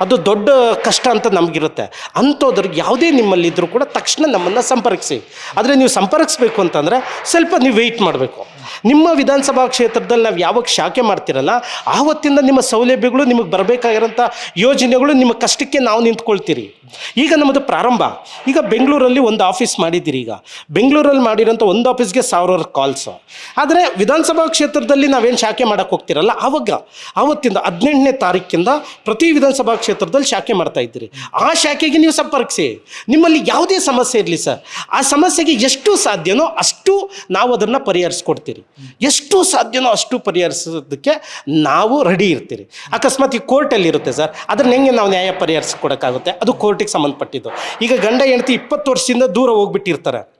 [SPEAKER 2] ಅದು ದೊಡ್ಡ ಕಷ್ಟ ಅಂತ ನಮಗಿರುತ್ತೆ. ಅಂಥದ್ರಿಗೆ ಯಾವುದೇ ನಿಮ್ಮಲ್ಲಿದ್ದರೂ ಕೂಡ ತಕ್ಷಣ ನಮ್ಮನ್ನು ಸಂಪರ್ಕಿಸಿ. ಆದರೆ ನೀವು ಸಂಪರ್ಕಿಸ್ಬೇಕು ಅಂತಂದರೆ ಸ್ವಲ್ಪ ನೀವು ವೆಯ್ಟ್ ಮಾಡಬೇಕು. ನಿಮ್ಮ ವಿಧಾನಸಭಾ ಕ್ಷೇತ್ರದಲ್ಲಿ ನಾವು ಯಾವಾಗ ಶಾಖೆ ಮಾಡ್ತಿರಲ್ಲ, ಆವತ್ತಿಂದ ನಿಮ್ಮ ಸೌಲಭ್ಯಗಳು ನಿಮಗೆ ಬರಬೇಕಾಗಿರೋಂಥ ಯೋಜನೆಗಳು ನಿಮ್ಮ ಕಷ್ಟಕ್ಕೆ ನಾವು ನಿಂತ್ಕೊಳ್ತೀರಿ. ಈಗ ನಮ್ಮದು ಪ್ರಾರಂಭ. ಈಗ ಬೆಂಗಳೂರಲ್ಲಿ ಒಂದು ಆಫೀಸ್ ಮಾಡಿದ್ದೀರಿ ಈಗ. ಬೆಂಗಳೂರಲ್ಲಿ ಮಾಡಿರೋಂಥ ಒಂದು ಆಫೀಸ್ಗೆ ಸಾವಿರಾರು ಕಾಲ್ಸು. ಆದರೆ ವಿಧಾನಸಭಾ ಕ್ಷೇತ್ರದಲ್ಲಿ ನಾವೇನು ಶಾಖೆ ಮಾಡೋಕ್ಕೆ ಹೋಗ್ತಿರಲ್ಲ, ಆವಾಗ, ಆವತ್ತಿಂದ ಹದಿನೆಂಟನೇ ತಾರೀಕಿಂದ ಪ್ರತಿ ವಿಧಾನಸಭಾ ಕ್ಷೇತ್ರದಲ್ಲಿ ಶಾಖೆ ಮಾಡ್ತಾ ಇದ್ದೀರಿ. ಆ ಶಾಖೆಗೆ ನೀವು ಸಂಪರ್ಕಿಸಿ. ನಿಮ್ಮಲ್ಲಿ ಯಾವುದೇ ಸಮಸ್ಯೆ ಇರಲಿ ಸರ್. ಆ ಸಮಸ್ಯೆಗೆ ಎಷ್ಟು ಸಾಧ್ಯನೋ ಅಷ್ಟು ನಾವು ಅದನ್ನು ಪರಿಹರಿಸ್ಕೊಡ್ತೀರಿ. ಎಷ್ಟು ಸಾಧ್ಯನೋ ಅಷ್ಟು ಪರಿಹರಿಸೋದಕ್ಕೆ ನಾವು ರೆಡಿ ಇರ್ತೀರಿ. ಅಕಸ್ಮಾತ್ ಈ ಕೋರ್ಟಲ್ಲಿ ಇರುತ್ತೆ ಸರ್. ಅದನ್ನ ಹೆಂಗೆ ನಾವು ನ್ಯಾಯ ಪರಿಹರಿಸ್ಕೊಡೋಕ್ಕಾಗುತ್ತೆ? ಅದು ಕೋರ್ಟಿಗೆ ಸಂಬಂಧಪಟ್ಟಿದ್ದು. ಈಗ ಗಂಡ, ಹೆಂಡತಿ ಇಪ್ಪತ್ತು ವರ್ಷದಿಂದ ದೂರ ಹೋಗ್ಬಿಟ್ಟಿರ್ತಾರೆ.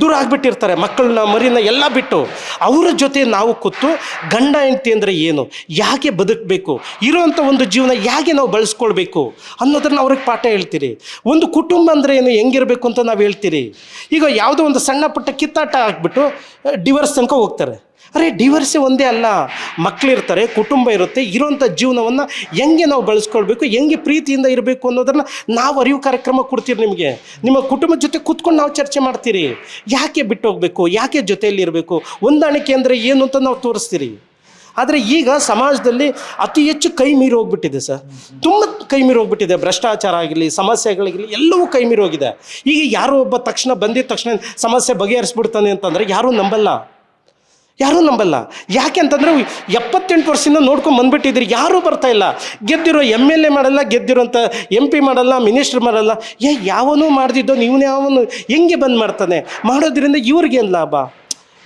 [SPEAKER 2] ದೂರ ಆಗಿಬಿಟ್ಟಿರ್ತಾರೆ. ಮಕ್ಕಳನ್ನ, ಮರಿನ ಎಲ್ಲ ಬಿಟ್ಟು ಅವರ ಜೊತೆ ನಾವು ಕೂತು ಗಂಡ ಹೆಂಡತಿ ಅಂದರೆ ಏನು? ಯಾಕೆ ಬದುಕಬೇಕು? ಇರೋವಂಥ ಒಂದು ಜೀವನ ಹೇಗೆ ನಾವು ಬಳಸ್ಕೊಳ್ಬೇಕು? ಅನ್ನೋದನ್ನು ಅವ್ರಿಗೆ ಪಾಠ ಹೇಳ್ತೀರಿ. ಒಂದು ಕುಟುಂಬ ಅಂದರೆ ಏನು? ಹೆಂಗಿರಬೇಕು ಅಂತ ನಾವು ಹೇಳ್ತೀರಿ. ಈಗ ಯಾವುದೋ ಒಂದು ಸಣ್ಣ ಪುಟ್ಟ ಕಿತ್ತಾಟ ಹಾಕ್ಬಿಟ್ಟು ಡಿವರ್ಸ್ ತನಕ ಹೋಗ್ತಾರೆ. ಅರೆ ಡಿವರ್ಸೇ ಒಂದೇ ಅಲ್ಲ. ಮಕ್ಕಳಿರ್ತಾರೆ ಕುಟುಂಬ ಇರುತ್ತೆ, ಇರೋಂಥ ಜೀವನವನ್ನು ಹೆಂಗೆ ನಾವು ಬಳಸ್ಕೊಳ್ಬೇಕು, ಹೆಂಗೆ ಪ್ರೀತಿಯಿಂದ ಇರಬೇಕು ಅನ್ನೋದನ್ನು ನಾವು ಅರಿವು ಕಾರ್ಯಕ್ರಮ ಕೊಡ್ತೀರಿ ನಿಮಗೆ. ನಿಮ್ಮ ಕುಟುಂಬದ ಜೊತೆ ಕೂತ್ಕೊಂಡು ನಾವು ಚರ್ಚೆ ಮಾಡ್ತೀರಿ. ಯಾಕೆ ಬಿಟ್ಟು ಹೋಗಬೇಕು ಯಾಕೆ ಜೊತೆಯಲ್ಲಿ ಇರಬೇಕು ಹೊಂದಾಣಿಕೆ ಅಂದರೆ ಏನು ಅಂತ ನಾವು ತೋರಿಸ್ತೀರಿ. ಆದರೆ ಈಗ ಸಮಾಜದಲ್ಲಿ ಅತಿ ಹೆಚ್ಚು ಕೈ ಮೀರಿ ಹೋಗ್ಬಿಟ್ಟಿದೆ ಸರ್. ತುಂಬ ಕೈ ಮೀರಿ ಹೋಗ್ಬಿಟ್ಟಿದೆ. ಭ್ರಷ್ಟಾಚಾರ ಆಗಲಿ ಸಮಸ್ಯೆಗಳಿರಲಿ ಎಲ್ಲವೂ ಕೈ ಮೀರಿ ಹೋಗಿದೆ. ಈಗ ಯಾರೋ ಒಬ್ಬ ತಕ್ಷಣ ಬಂದಿದ ತಕ್ಷಣ ಸಮಸ್ಯೆ ಬಗೆಹರಿಸ್ಬಿಡ್ತಾನೆ ಅಂತಂದರೆ ಯಾರೂ ನಂಬಲ್ಲ. ಯಾರೂ ನಂಬಲ್ಲ. ಯಾಕೆ ಅಂತಂದರೆ ಎಪ್ಪತ್ತೆಂಟು ವರ್ಷದಿಂದ ನೋಡ್ಕೊಂಡು ಬಂದುಬಿಟ್ಟಿದ್ರಿ ಯಾರೂ ಬರ್ತಾ ಇಲ್ಲ. ಗೆದ್ದಿರೋ ಎಂ ಎಲ್ ಎ ಮಾಡಲ್ಲ, ಗೆದ್ದಿರೋಂಥ ಎಂ ಪಿ ಮಾಡಲ್ಲ ಮಿನಿಸ್ಟ್ರ್ ಮಾಡಲ್ಲ. ಏ, ಯಾವನೂ ಮಾಡ್ದಿದ್ದೋ ನೀವು ಯಾವನು ಹೆಂಗೆ ಬಂದ್ ಮಾಡ್ತಾನೆ? ಮಾಡೋದ್ರಿಂದ ಇವ್ರಿಗೇನು ಲಾಭ?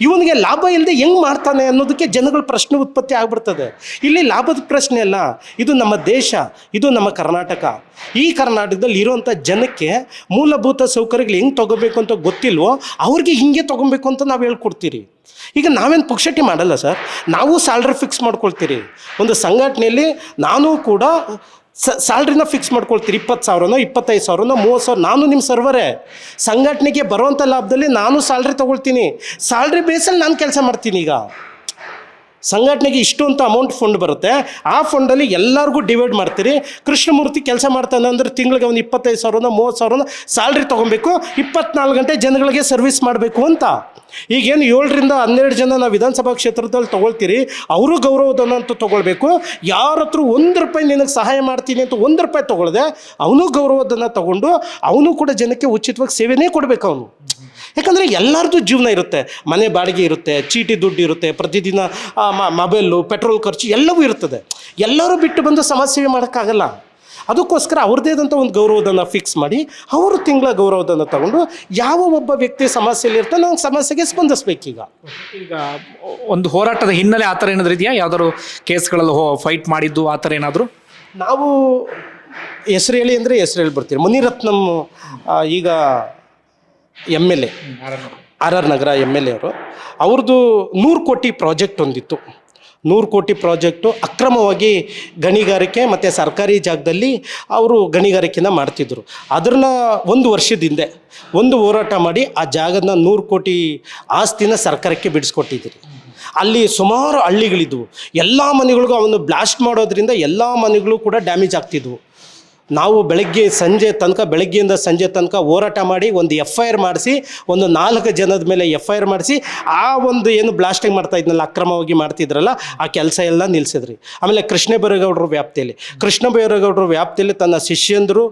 [SPEAKER 2] ಇವನಿಗೆ ಲಾಭ ಇಲ್ಲದೆ ಹೆಂಗೆ ಮಾಡ್ತಾನೆ ಅನ್ನೋದಕ್ಕೆ ಜನಗಳ ಪ್ರಶ್ನೆ ಉತ್ಪತ್ತಿ ಆಗ್ಬಿಡ್ತದೆ. ಇಲ್ಲಿ ಲಾಭದ ಪ್ರಶ್ನೆ ಅಲ್ಲ, ಇದು ನಮ್ಮ ದೇಶ, ಇದು ನಮ್ಮ ಕರ್ನಾಟಕ. ಈ ಕರ್ನಾಟಕದಲ್ಲಿ ಇರುವಂಥ ಜನಕ್ಕೆ ಮೂಲಭೂತ ಸೌಕರ್ಯಗಳು ಹೆಂಗೆ ತೊಗೋಬೇಕು ಅಂತ ಗೊತ್ತಿಲ್ವೋ, ಅವ್ರಿಗೆ ಹಿಂಗೆ ತೊಗೊಬೇಕು ಅಂತ ನಾವು ಹೇಳ್ಕೊಡ್ತೀರಿ. ಈಗ ನಾವೇನು ಪುಕ್ಷಟಿ ಮಾಡಲ್ಲ ಸರ್, ನಾವು ಸ್ಯಾಲ್ರಿ ಫಿಕ್ಸ್ ಮಾಡ್ಕೊಳ್ತೀರಿ. ಒಂದು ಸಂಘಟನೆಯಲ್ಲಿ ನಾನು ಕೂಡ ಸ ಸ್ಯಾಲ್ರಿನ ಫಿಕ್ಸ್ ಮಾಡ್ಕೊಳ್ತೀರಿ. ಇಪ್ಪತ್ತು ಸಾವಿರನೋ, ಇಪ್ಪತ್ತೈದು ಸಾವಿರನೋ, ಮೂವತ್ತು ಸಾವಿರ. ನಾನು ನಿಮ್ಮ ಸರ್ವರೇ ಸಂಘಟನೆಗೆ ಬರುವಂಥ ಲಾಭದಲ್ಲಿ ನಾನು ಸ್ಯಾಲ್ರಿ ತೊಗೊಳ್ತೀನಿ. ಸ್ಯಾಲ್ರಿ ಬೇಸಲ್ಲಿ ನಾನು ಕೆಲಸ ಮಾಡ್ತೀನಿ ಈಗ. ಸಂಘಟನೆಗೆ ಇಷ್ಟು ಅಂತ ಅಮೌಂಟ್ ಫಂಡ್ ಬರುತ್ತೆ. ಆ ಫಂಡಲ್ಲಿ ಎಲ್ಲರಿಗೂ ಡಿವೈಡ್ ಮಾಡ್ತೀರಿ. ಕೃಷ್ಣಮೂರ್ತಿ ಕೆಲಸ ಮಾಡ್ತಾನೆ ಅಂದರೆ ತಿಂಗಳಿಗೆ ಒಂದು ಇಪ್ಪತ್ತೈದು ಸಾವಿರನ, ಮೂವತ್ತು ಸಾವಿರನ ಸ್ಯಾಲ್ರಿ ತೊಗೊಬೇಕು. ಇಪ್ಪತ್ನಾಲ್ಕು ಗಂಟೆ ಜನಗಳಿಗೆ ಸರ್ವಿಸ್ ಮಾಡಬೇಕು ಅಂತ. ಈಗೇನು ಏಳರಿಂದ ಹನ್ನೆರಡು ಜನ ನಾವು ವಿಧಾನಸಭಾ ಕ್ಷೇತ್ರದಲ್ಲಿ ತೊಗೊಳ್ತೀರಿ. ಅವರು ಗೌರವಧನ ಅಂತ ತೊಗೊಳ್ಬೇಕು. ಯಾರ ಹತ್ರ ಒಂದು ರೂಪಾಯಿ ನಿನಗೆ ಸಹಾಯ ಮಾಡ್ತೀನಿ ಅಂತ ಒಂದು ರೂಪಾಯಿ ತೊಗೊಳ್ದೆ, ಅವನು ಗೌರವಧನ ತೊಗೊಂಡು, ಅವನು ಕೂಡ ಜನಕ್ಕೆ ಉಚಿತವಾಗಿ ಸೇವೆನೇ ಕೊಡಬೇಕು ಅವನು. ಯಾಕಂದರೆ ಎಲ್ಲರದ್ದು ಜೀವನ ಇರುತ್ತೆ. ಮನೆ ಬಾಡಿಗೆ ಇರುತ್ತೆ ಚೀಟಿ ದುಡ್ಡು ಇರುತ್ತೆ ಪ್ರತಿದಿನ ಮೊಬೈಲು ಪೆಟ್ರೋಲ್ ಖರ್ಚು ಎಲ್ಲವೂ ಇರ್ತದೆ. ಎಲ್ಲರೂ ಬಿಟ್ಟು ಬಂದು ಸಮಸ್ಯೆ ಮಾಡೋಕ್ಕಾಗಲ್ಲ. ಅದಕ್ಕೋಸ್ಕರ ಅವ್ರದ್ದೇ ಆದಂಥ ಒಂದು ಗೌರವಧನ ಫಿಕ್ಸ್ ಮಾಡಿ ಅವರು ತಿಂಗಳ ಗೌರವಧನ ತಗೊಂಡು ಯಾವ ಒಬ್ಬ ವ್ಯಕ್ತಿ ಸಮಸ್ಯೆಯಲ್ಲಿ ಇರ್ತಾನೆ ಅವ್ನ ಸಮಸ್ಯೆಗೆ ಸ್ಪಂದಿಸ್ಬೇಕೀಗ.
[SPEAKER 1] ಈಗ ಒಂದು ಹೋರಾಟದ ಹಿನ್ನೆಲೆ ಆ ಥರ ಏನಾದರೂ ಇದೆಯಾ? ಯಾವ್ದಾದ್ರು ಕೇಸ್ಗಳಲ್ಲಿ ಹೋ ಫೈಟ್ ಮಾಡಿದ್ದು ಆ ಥರ ಏನಾದರೂ?
[SPEAKER 2] ನಾವು ಹೆಸರು ಹೇಳಿ ಅಂದರೆ ಹೆಸರು ಹೇಳಿ ಬರ್ತೀವಿ ಮುನಿರತ್ನಂ ಈಗ M L A. R R Nagar M L A ಅವರು. ಅವ್ರದ್ದು ನೂರು ಕೋಟಿ ಪ್ರಾಜೆಕ್ಟ್ ಒಂದಿತ್ತು. ನೂರು ಕೋಟಿ ಪ್ರಾಜೆಕ್ಟು ಅಕ್ರಮವಾಗಿ ಗಣಿಗಾರಿಕೆ ಮತ್ತು ಸರ್ಕಾರಿ ಜಾಗದಲ್ಲಿ ಅವರು ಗಣಿಗಾರಿಕೆನ ಮಾಡ್ತಿದ್ರು. ಅದನ್ನ ಒಂದು ವರ್ಷದ ಹಿಂದೆ, ಒಂದು ಹೋರಾಟ ಮಾಡಿ ಆ ಜಾಗದ ನೂರು ಕೋಟಿ ಆಸ್ತಿನ ಸರ್ಕಾರಕ್ಕೆ ಬಿಡಿಸ್ಕೊಟ್ಟಿದ್ದೀರಿ. ಅಲ್ಲಿ ಸುಮಾರು ಹಳ್ಳಿಗಳಿದ್ವು. ಎಲ್ಲ ಮನೆಗಳಿಗೂ ಅವನು ಬ್ಲಾಸ್ಟ್ ಮಾಡೋದ್ರಿಂದ ಎಲ್ಲ ಮನೆಗಳು ಕೂಡ ಡ್ಯಾಮೇಜ್ ಆಗ್ತಿದ್ವು. ನಾವು ಬೆಳಗ್ಗೆ ಸಂಜೆ ತನಕ, ಬೆಳಗ್ಗೆಯಿಂದ ಸಂಜೆ ತನಕ ಹೋರಾಟ ಮಾಡಿ, ಒಂದು ಎಫ್ ಐ ಆರ್ ಮಾಡಿಸಿ, ಒಂದು ನಾಲ್ಕು ಜನದ ಮೇಲೆ ಎಫ್ ಐ ಆರ್ ಮಾಡಿಸಿ, ಆ ಒಂದು ಏನು ಬ್ಲಾಸ್ಟಿಂಗ್ ಮಾಡ್ತಾ ಇದ್ನಲ್ಲ, ಅಕ್ರಮವಾಗಿ ಮಾಡ್ತಿದ್ರಲ್ಲ, ಆ ಕೆಲಸ ಎಲ್ಲ ನಿಲ್ಲಿಸಿದ್ರಿ ಆಮೇಲೆ ಕೃಷ್ಣ ಬೈರೇಗೌಡರು ವ್ಯಾಪ್ತಿಯಲ್ಲಿ ಕೃಷ್ಣ ಬೈರೇಗೌಡರು ವ್ಯಾಪ್ತಿಯಲ್ಲಿ ತನ್ನ ಶಿಷ್ಯಂದರು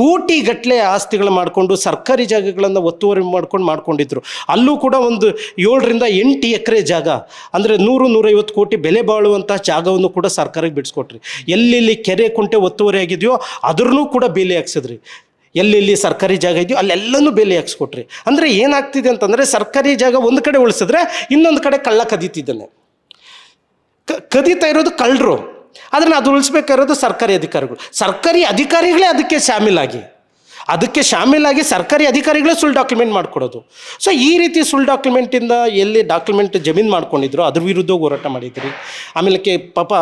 [SPEAKER 2] ಕೋಟಿಗಟ್ಟಲೆ ಆಸ್ತಿಗಳು ಮಾಡಿಕೊಂಡು, ಸರ್ಕಾರಿ ಜಾಗಗಳನ್ನು ಒತ್ತುವರಿ ಮಾಡ್ಕೊಂಡು ಮಾಡ್ಕೊಂಡಿದ್ರು. ಅಲ್ಲೂ ಕೂಡ ಒಂದು ಏಳರಿಂದ ಎಂಟು ಎಕರೆ ಜಾಗ, ಅಂದರೆ ನೂರು, ನೂರೈವತ್ತು ಕೋಟಿ ಬೆಲೆ ಬಾಳುವಂಥ ಜಾಗವನ್ನು ಕೂಡ ಸರ್ಕಾರಕ್ಕೆ ಬಿಡಿಸ್ಕೊಟ್ರಿ. ಎಲ್ಲೆಲ್ಲಿ ಕೆರೆ ಕುಂಟೆ ಒತ್ತುವರಿ ಆಗಿದೆಯೋ ಅದ್ರನ್ನೂ ಕೂಡ ಬೇಲಿ ಹಾಕ್ಸಿದ್ರಿ. ಎಲ್ಲೆಲ್ಲಿ ಸರ್ಕಾರಿ ಜಾಗ ಇದೆಯೋ ಅಲ್ಲೆಲ್ಲನೂ ಬೇಲಿ ಹಾಕ್ಸ್ಕೊಟ್ರಿ. ಅಂದರೆ ಏನಾಗ್ತಿದೆ ಅಂತಂದರೆ ಸರ್ಕಾರಿ ಜಾಗ ಒಂದು ಕಡೆ ಉಳಿಸಿದ್ರೆ ಇನ್ನೊಂದು ಕಡೆ ಕಳ್ಳ ಕದೀತಿದ್ದಾನೆ. ಕದೀತಾ ಇರೋದು ಕಳ್ಳರು. ಅದನ್ನು ಅದು ಉಳಿಸ್ಬೇಕಾಗಿರೋದು ಸರ್ಕಾರಿ ಅಧಿಕಾರಿಗಳು. ಸರ್ಕಾರಿ ಅಧಿಕಾರಿಗಳೇ ಅದಕ್ಕೆ ಶಾಮೀಲಾಗಿ. ಅದಕ್ಕೆ ಶಾಮೀಲಾಗಿ ಸರ್ಕಾರಿ ಅಧಿಕಾರಿಗಳೇ ಸುಳ್ಳು ಡಾಕ್ಯುಮೆಂಟ್ ಮಾಡಿಕೊಡೋದು. ಸೊ ಈ ರೀತಿ ಸುಳ್ಳು ಡಾಕ್ಯುಮೆಂಟಿಂದ ಎಲ್ಲಿ ಡಾಕ್ಯುಮೆಂಟ್ ಜಮೀನು ಮಾಡ್ಕೊಂಡಿದ್ರು ಅದ್ರ ವಿರುದ್ಧ ಹೋರಾಟ ಮಾಡಿದ್ರಿ ಆಮೇಲೆ ಕೆ, ಪಾಪ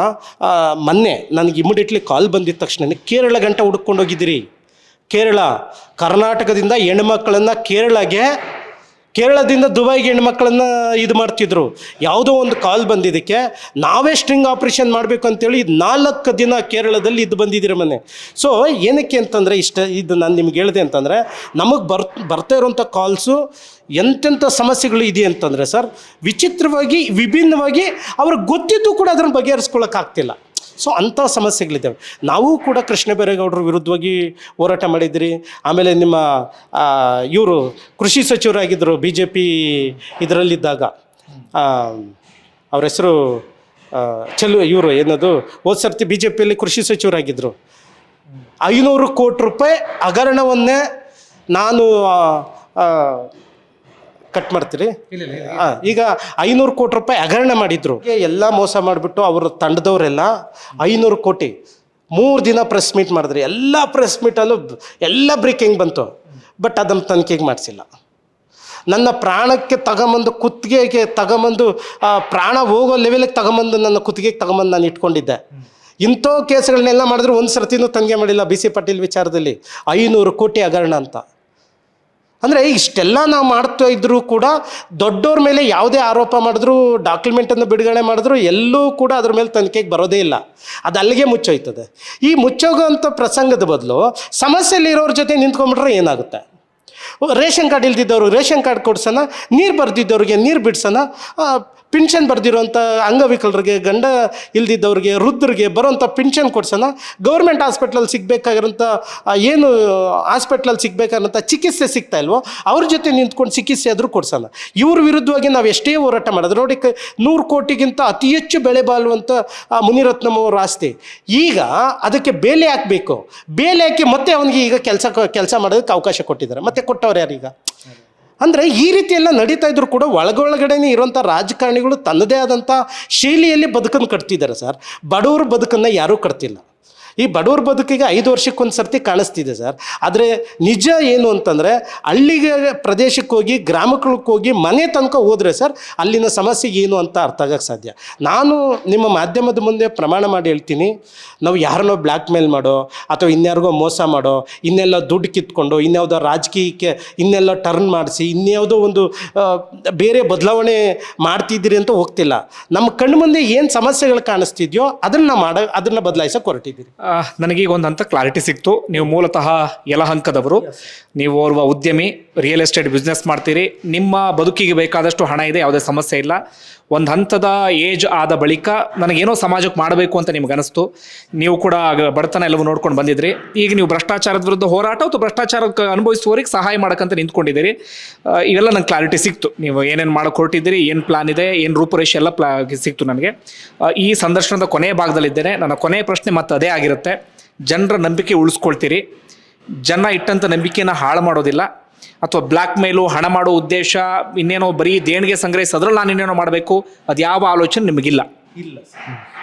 [SPEAKER 2] ಮೊನ್ನೆ ನನಗೆ ಇಮಿಡಿಯೇಟ್ಲಿ ಕಾಲ್ ಬಂದಿದ್ದ ತಕ್ಷಣ ಕೇರಳ ಗಂಟೆ ಹುಡ್ಕೊಂಡೋಗಿದ್ದೀರಿ ಕೇರಳ, ಕರ್ನಾಟಕದಿಂದ ಹೆಣ್ಮಕ್ಳನ್ನು ಕೇರಳಗೆ ಕೇರಳದಿಂದ ದುಬೈಗೆ ಹೆಣ್ಮಕ್ಳನ್ನ ಇದು ಮಾಡ್ತಿದ್ರು. ಯಾವುದೋ ಒಂದು ಕಾಲ್ ಬಂದಿದ್ದಕ್ಕೆ, ನಾವೇ ಸ್ಟ್ರಿಂಗ್ ಆಪ್ರೇಷನ್ ಮಾಡಬೇಕು ಅಂತೇಳಿ ನಾಲ್ಕು ದಿನ ಕೇರಳದಲ್ಲಿ ಇದು ಬಂದಿದ್ದೀರ ಮನೆ. ಸೊ ಏನಕ್ಕೆ ಅಂತಂದರೆ ಇಷ್ಟ, ಇದು ನಾನು ನಿಮ್ಗೆ ಹೇಳಿದೆ ಅಂತಂದರೆ, ನಮಗೆ ಬರ್, ಬರ್ತಾ ಇರೋಂಥ ಕಾಲ್ಸು ಎಂತೆಂಥ ಸಮಸ್ಯೆಗಳು ಇದೆ ಅಂತಂದರೆ ಸರ್, ವಿಚಿತ್ರವಾಗಿ, ವಿಭಿನ್ನವಾಗಿ ಅವ್ರಿಗೆ ಗೊತ್ತಿದ್ದು ಕೂಡ ಅದನ್ನು ಬಗೆಹರಿಸ್ಕೊಳ್ಳೋಕ್ಕಾಗ್ತಿಲ್ಲ ಸೊ ಅಂಥ ಸಮಸ್ಯೆಗಳಿದ್ದಾವೆ. ನಾವು ಕೂಡ ಕೃಷ್ಣ ಬೈರೇಗೌಡರ ವಿರುದ್ಧವಾಗಿ ಹೋರಾಟ ಮಾಡಿದ್ರಿ ಆಮೇಲೆ ನಿಮ್ಮ ಇವರು ಕೃಷಿ ಸಚಿವರಾಗಿದ್ದರು ಬಿ ಜೆ ಪಿ ಇದರಲ್ಲಿದ್ದಾಗ ಅವ್ರ ಹೆಸರು ಚಲು ಇವರು ಏನದು, ಹೋದ ಸರ್ತಿ ಬಿ ಜೆ ಪಿಯಲ್ಲಿ ಕೃಷಿ ಸಚಿವರಾಗಿದ್ದರು ಐನೂರು ಕೋಟಿ ರೂಪಾಯಿ ಹಗರಣವನ್ನೇ ನಾನು ಕಟ್ ಮಾಡ್ತೀರಿ? ಈಗ ಐನೂರು ಕೋಟಿ ರೂಪಾಯಿ ಹಗರಣ ಮಾಡಿದ್ರು. ಎಲ್ಲ ಮೋಸ ಮಾಡಿಬಿಟ್ಟು ಅವ್ರ ತಂಡದವರೆಲ್ಲ ಐನೂರು ಕೋಟಿ. ಮೂರು ದಿನ ಪ್ರೆಸ್ ಮೀಟ್ ಮಾಡಿದ್ರಿ. ಎಲ್ಲ ಪ್ರೆಸ್ ಮೀಟಲ್ಲೂ ಎಲ್ಲ ಬ್ರೇಕಿಂಗ್ ಬಂತು. ಬಟ್ ಅದನ್ನು ತನಿಖೆಗೆ ಮಾಡಿಸಿಲ್ಲ. ನನ್ನ ಪ್ರಾಣಕ್ಕೆ ತಗೊಂಬಂದು ಕುತ್ತಿಗೆಗೆ ತಗೊಂಬಂದು ಪ್ರಾಣ ಹೋಗೋ ಲೆವೆಲಿಗೆ ತಗೊಂಬಂದು ನನ್ನ ಕುತ್ತಿಗೆಗೆ ತಗೊಂಬಂದು ನಾನು ಇಟ್ಕೊಂಡಿದ್ದೆ. ಇಂಥ ಕೇಸ್ಗಳನ್ನೆಲ್ಲ ಮಾಡಿದ್ರು ಒಂದು ಸರ್ತಿನೂ ತನಿಖೆ ಮಾಡಿಲ್ಲ. ಬಿ ಸಿ ಪಾಟೀಲ್ ವಿಚಾರದಲ್ಲಿ ಐನೂರು ಕೋಟಿ ಹಗರಣ ಅಂತ. ಅಂದರೆ ಇಷ್ಟೆಲ್ಲ ನಾವು ಮಾಡ್ತಾ ಇದ್ರೂ ಕೂಡ ದೊಡ್ಡವ್ರ ಮೇಲೆ ಯಾವುದೇ ಆರೋಪ ಮಾಡಿದ್ರು ಡಾಕ್ಯುಮೆಂಟನ್ನು ಬಿಡುಗಡೆ ಮಾಡಿದ್ರು ಎಲ್ಲೂ ಕೂಡ ಅದ್ರ ಮೇಲೆ ತನಿಖೆಗೆ ಬರೋದೇ ಇಲ್ಲ. ಅದು ಅಲ್ಲಿಗೆ ಮುಚ್ಚೋಯ್ತದೆ. ಈ ಮುಚ್ಚೋಗೋಂಥ ಪ್ರಸಂಗದ ಬದಲು ಸಮಸ್ಯೆಯಲ್ಲಿರೋರ ಜೊತೆ ನಿಂತ್ಕೊಂಡ್ಬಿಟ್ರೆ ಏನಾಗುತ್ತೆ? ರೇಷನ್ ಕಾರ್ಡ್ ಇಲ್ದಿದ್ದವ್ರಿಗೆ ರೇಷನ್ ಕಾರ್ಡ್ ಕೊಡ್ಸೋಣ, ನೀರು ಬರ್ದಿದ್ದವ್ರಿಗೆ ನೀರು ಬಿಡ್ಸೋಣ ಪಿನ್ಷನ್ ಬರೆದಿರೋಂಥ ಅಂಗವಿಕಲರಿಗೆ, ಗಂಡ ಇಲ್ದಿದ್ದವ್ರಿಗೆ, ವೃದ್ಧರಿಗೆ ಬರೋಂಥ ಪಿನ್ಷನ್ ಕೊಡ್ಸೋಣ. ಗೌರ್ಮೆಂಟ್ ಹಾಸ್ಪಿಟ್ಲಲ್ಲಿ ಸಿಗಬೇಕಾಗಿರೋಂಥ ಏನು ಹಾಸ್ಪಿಟ್ಲಲ್ಲಿ ಸಿಗಬೇಕಾಗಿರೋಂಥ ಚಿಕಿತ್ಸೆ ಸಿಗ್ತಾ ಇಲ್ವೋ, ಅವ್ರ ಜೊತೆ ನಿಂತ್ಕೊಂಡು ಚಿಕಿತ್ಸೆ ಆದರೂ ಕೊಡ್ಸೋಣ. ಇವ್ರ ವಿರುದ್ಧವಾಗಿ ನಾವು ಎಷ್ಟೇ ಹೋರಾಟ ಮಾಡೋದು. ನೋಡಿ ನೂರು ಕೋಟಿಗಿಂತ ಅತಿ ಹೆಚ್ಚು ಬೆಳೆ ಬಾಳುವಂಥ ಮುನಿರತ್ನಮ್ಮ ಮುನಿರತ್ನಂ ಅವರ ಆಸ್ತಿ. ಈಗ ಅದಕ್ಕೆ ಬೇಲೆ ಹಾಕಬೇಕು. ಬೇಲೆ ಹಾಕಿ ಮತ್ತೆ ಅವನಿಗೆ ಈಗ ಕೆಲಸ ಕೆಲಸ ಮಾಡೋದಕ್ಕೆ ಅವಕಾಶ ಕೊಟ್ಟಿದ್ದಾರೆ. ಮತ್ತೆ ಕೊಟ್ಟವ್ರು ಯಾರೀಗ? ಅಂದರೆ ಈ ರೀತಿಯೆಲ್ಲ ನಡೀತಾ ಇದ್ರು ಕೂಡ ಒಳಗೊಳಗಡೆನೇ ಇರುವಂಥ ರಾಜಕಾರಣಿಗಳು ತನ್ನದೇ ಆದಂಥ ಶೈಲಿಯಲ್ಲಿ ಬದುಕನ್ನು ಕಟ್ತಿದ್ದಾರೆ ಸರ್. ಬಡವರು ಬದುಕನ್ನು ಯಾರೂ ಕಟ್ತಿಲ್ಲ. ಈ ಬಡವ್ರ ಬದುಕಿಗೆ ಐದು ವರ್ಷಕ್ಕೊಂದು ಸರ್ತಿ ಕಾಣಿಸ್ತಿದೆ ಸರ್. ಆದರೆ ನಿಜ ಏನು ಅಂತಂದರೆ ಹಳ್ಳಿಗೆ ಪ್ರದೇಶಕ್ಕೆ ಹೋಗಿ ಗ್ರಾಮಗಳಿಗೆ ಹೋಗಿ ಮನೆ ತನಕ ಹೋದರೆ ಸರ್ ಅಲ್ಲಿನ ಸಮಸ್ಯೆ ಏನು ಅಂತ ಅರ್ಥ ಆಗಕ್ಕೆ ಸಾಧ್ಯ. ನಾನು ನಿಮ್ಮ ಮಾಧ್ಯಮದ ಮುಂದೆ ಪ್ರಮಾಣ ಮಾಡಿ ಹೇಳ್ತೀನಿ. ನಾವು ಯಾರನ್ನೋ ಬ್ಲ್ಯಾಕ್ ಮೇಲ್ ಮಾಡೋ ಅಥವಾ ಇನ್ಯಾರಿಗೋ ಮೋಸ ಮಾಡೋ, ಇನ್ನೆಲ್ಲ ದುಡ್ಡು ಕಿತ್ಕೊಂಡು, ಇನ್ಯಾವುದೋ ರಾಜಕೀಯಕ್ಕೆ ಇನ್ನೆಲ್ಲ ಟರ್ನ್ ಮಾಡಿಸಿ, ಇನ್ಯಾವುದೋ ಒಂದು ಬೇರೆ ಬದಲಾವಣೆ ಮಾಡ್ತಿದ್ದೀರಿ ಅಂತ ಹೋಗ್ತಿಲ್ಲ. ನಮ್ಮ ಕಣ್ಣು ಮುಂದೆ ಏನು ಸಮಸ್ಯೆಗಳು ಕಾಣಿಸ್ತಿದ್ಯೋ ಅದನ್ನು ಮಾಡ, ಅದನ್ನು ಬದಲಾಯಿಸೋಕೆ ಹೊರಟಿದ್ದೀರಿ.
[SPEAKER 1] ನನಗೀಗ ಒಂದು ಹಂತ ಕ್ಲಾರಿಟಿ ಸಿಕ್ತು. ನೀವು ಮೂಲತಃ ಯಲಹಂಕದವರು. ನೀವು ಓರ್ವ ಉದ್ಯಮಿ ರಿಯಲ್ ಎಸ್ಟೇಟ್ ಬಿಸ್ನೆಸ್ ಮಾಡ್ತೀರಿ. ನಿಮ್ಮ ಬದುಕಿಗೆ ಬೇಕಾದಷ್ಟು ಹಣ ಇದೆ ಯಾವುದೇ ಸಮಸ್ಯೆ ಇಲ್ಲ. ಒಂದು ಹಂತದ ಏಜ್ ಆದ ಬಳಿಕ ನನಗೇನೋ ಸಮಾಜಕ್ಕೆ ಮಾಡಬೇಕು ಅಂತ ನಿಮ್ಗೆ ಅನಿಸ್ತು ನೀವು ಕೂಡ ಬಡತನ ಎಲ್ಲವೂ ನೋಡ್ಕೊಂಡು ಬಂದಿದ್ರಿ. ಈಗ ನೀವು ಭ್ರಷ್ಟಾಚಾರದ ವಿರುದ್ಧ ಹೋರಾಟ ಅಥವಾ ಭ್ರಷ್ಟಾಚಾರಕ್ಕೆ ಅನುಭವಿಸುವವರಿಗೆ ಸಹಾಯ ಮಾಡಕ್ಕಂತ ನಿಂತ್ಕೊಂಡಿದ್ದೀರಿ. ಇವೆಲ್ಲ ನಂಗೆ ಕ್ಲಾರಿಟಿ ಸಿಕ್ತು. ನೀವು ಏನೇನು ಮಾಡಕ್ಕೆ ಹೊರಟಿದ್ದೀರಿ, ಏನು ಪ್ಲಾನ್ ಇದೆ, ಏನು ರೂಪುರೇಷೆ ಎಲ್ಲ ಪ್ಲಾ, ಸಿಕ್ತು ನನಗೆ. ಈ ಸಂದರ್ಶನದ ಕೊನೆಯ ಭಾಗದಲ್ಲಿದ್ದೇನೆ. ನನ್ನ ಕೊನೆಯ ಪ್ರಶ್ನೆ ಮತ್ತೆ ಅದೇ ಆಗಿರುತ್ತೆ. ಜನರ ನಂಬಿಕೆ ಉಳಿಸ್ಕೊಳ್ತೀರಿ. ಜನ ಇಟ್ಟಂಥ ನಂಬಿಕೆಯನ್ನು ಹಾಳು ಮಾಡೋದಿಲ್ಲ. ಅಥವಾ ಬ್ಲ್ಯಾಕ್ ಮೇಲು ಹಣ ಮಾಡೋ ಉದ್ದೇಶ, ಇನ್ನೇನೋ ಬರೀ ದೇಣಿಗೆ ಸಂಗ್ರಹಿಸಿ ಅದ್ರಲ್ಲಿ ನಾನು ಇನ್ನೇನೋ ಮಾಡಬೇಕು? ಅದು ಯಾವ ಆಲೋಚನೆ ನಿಮಗಿಲ್ಲ.
[SPEAKER 2] ಇಲ್ಲ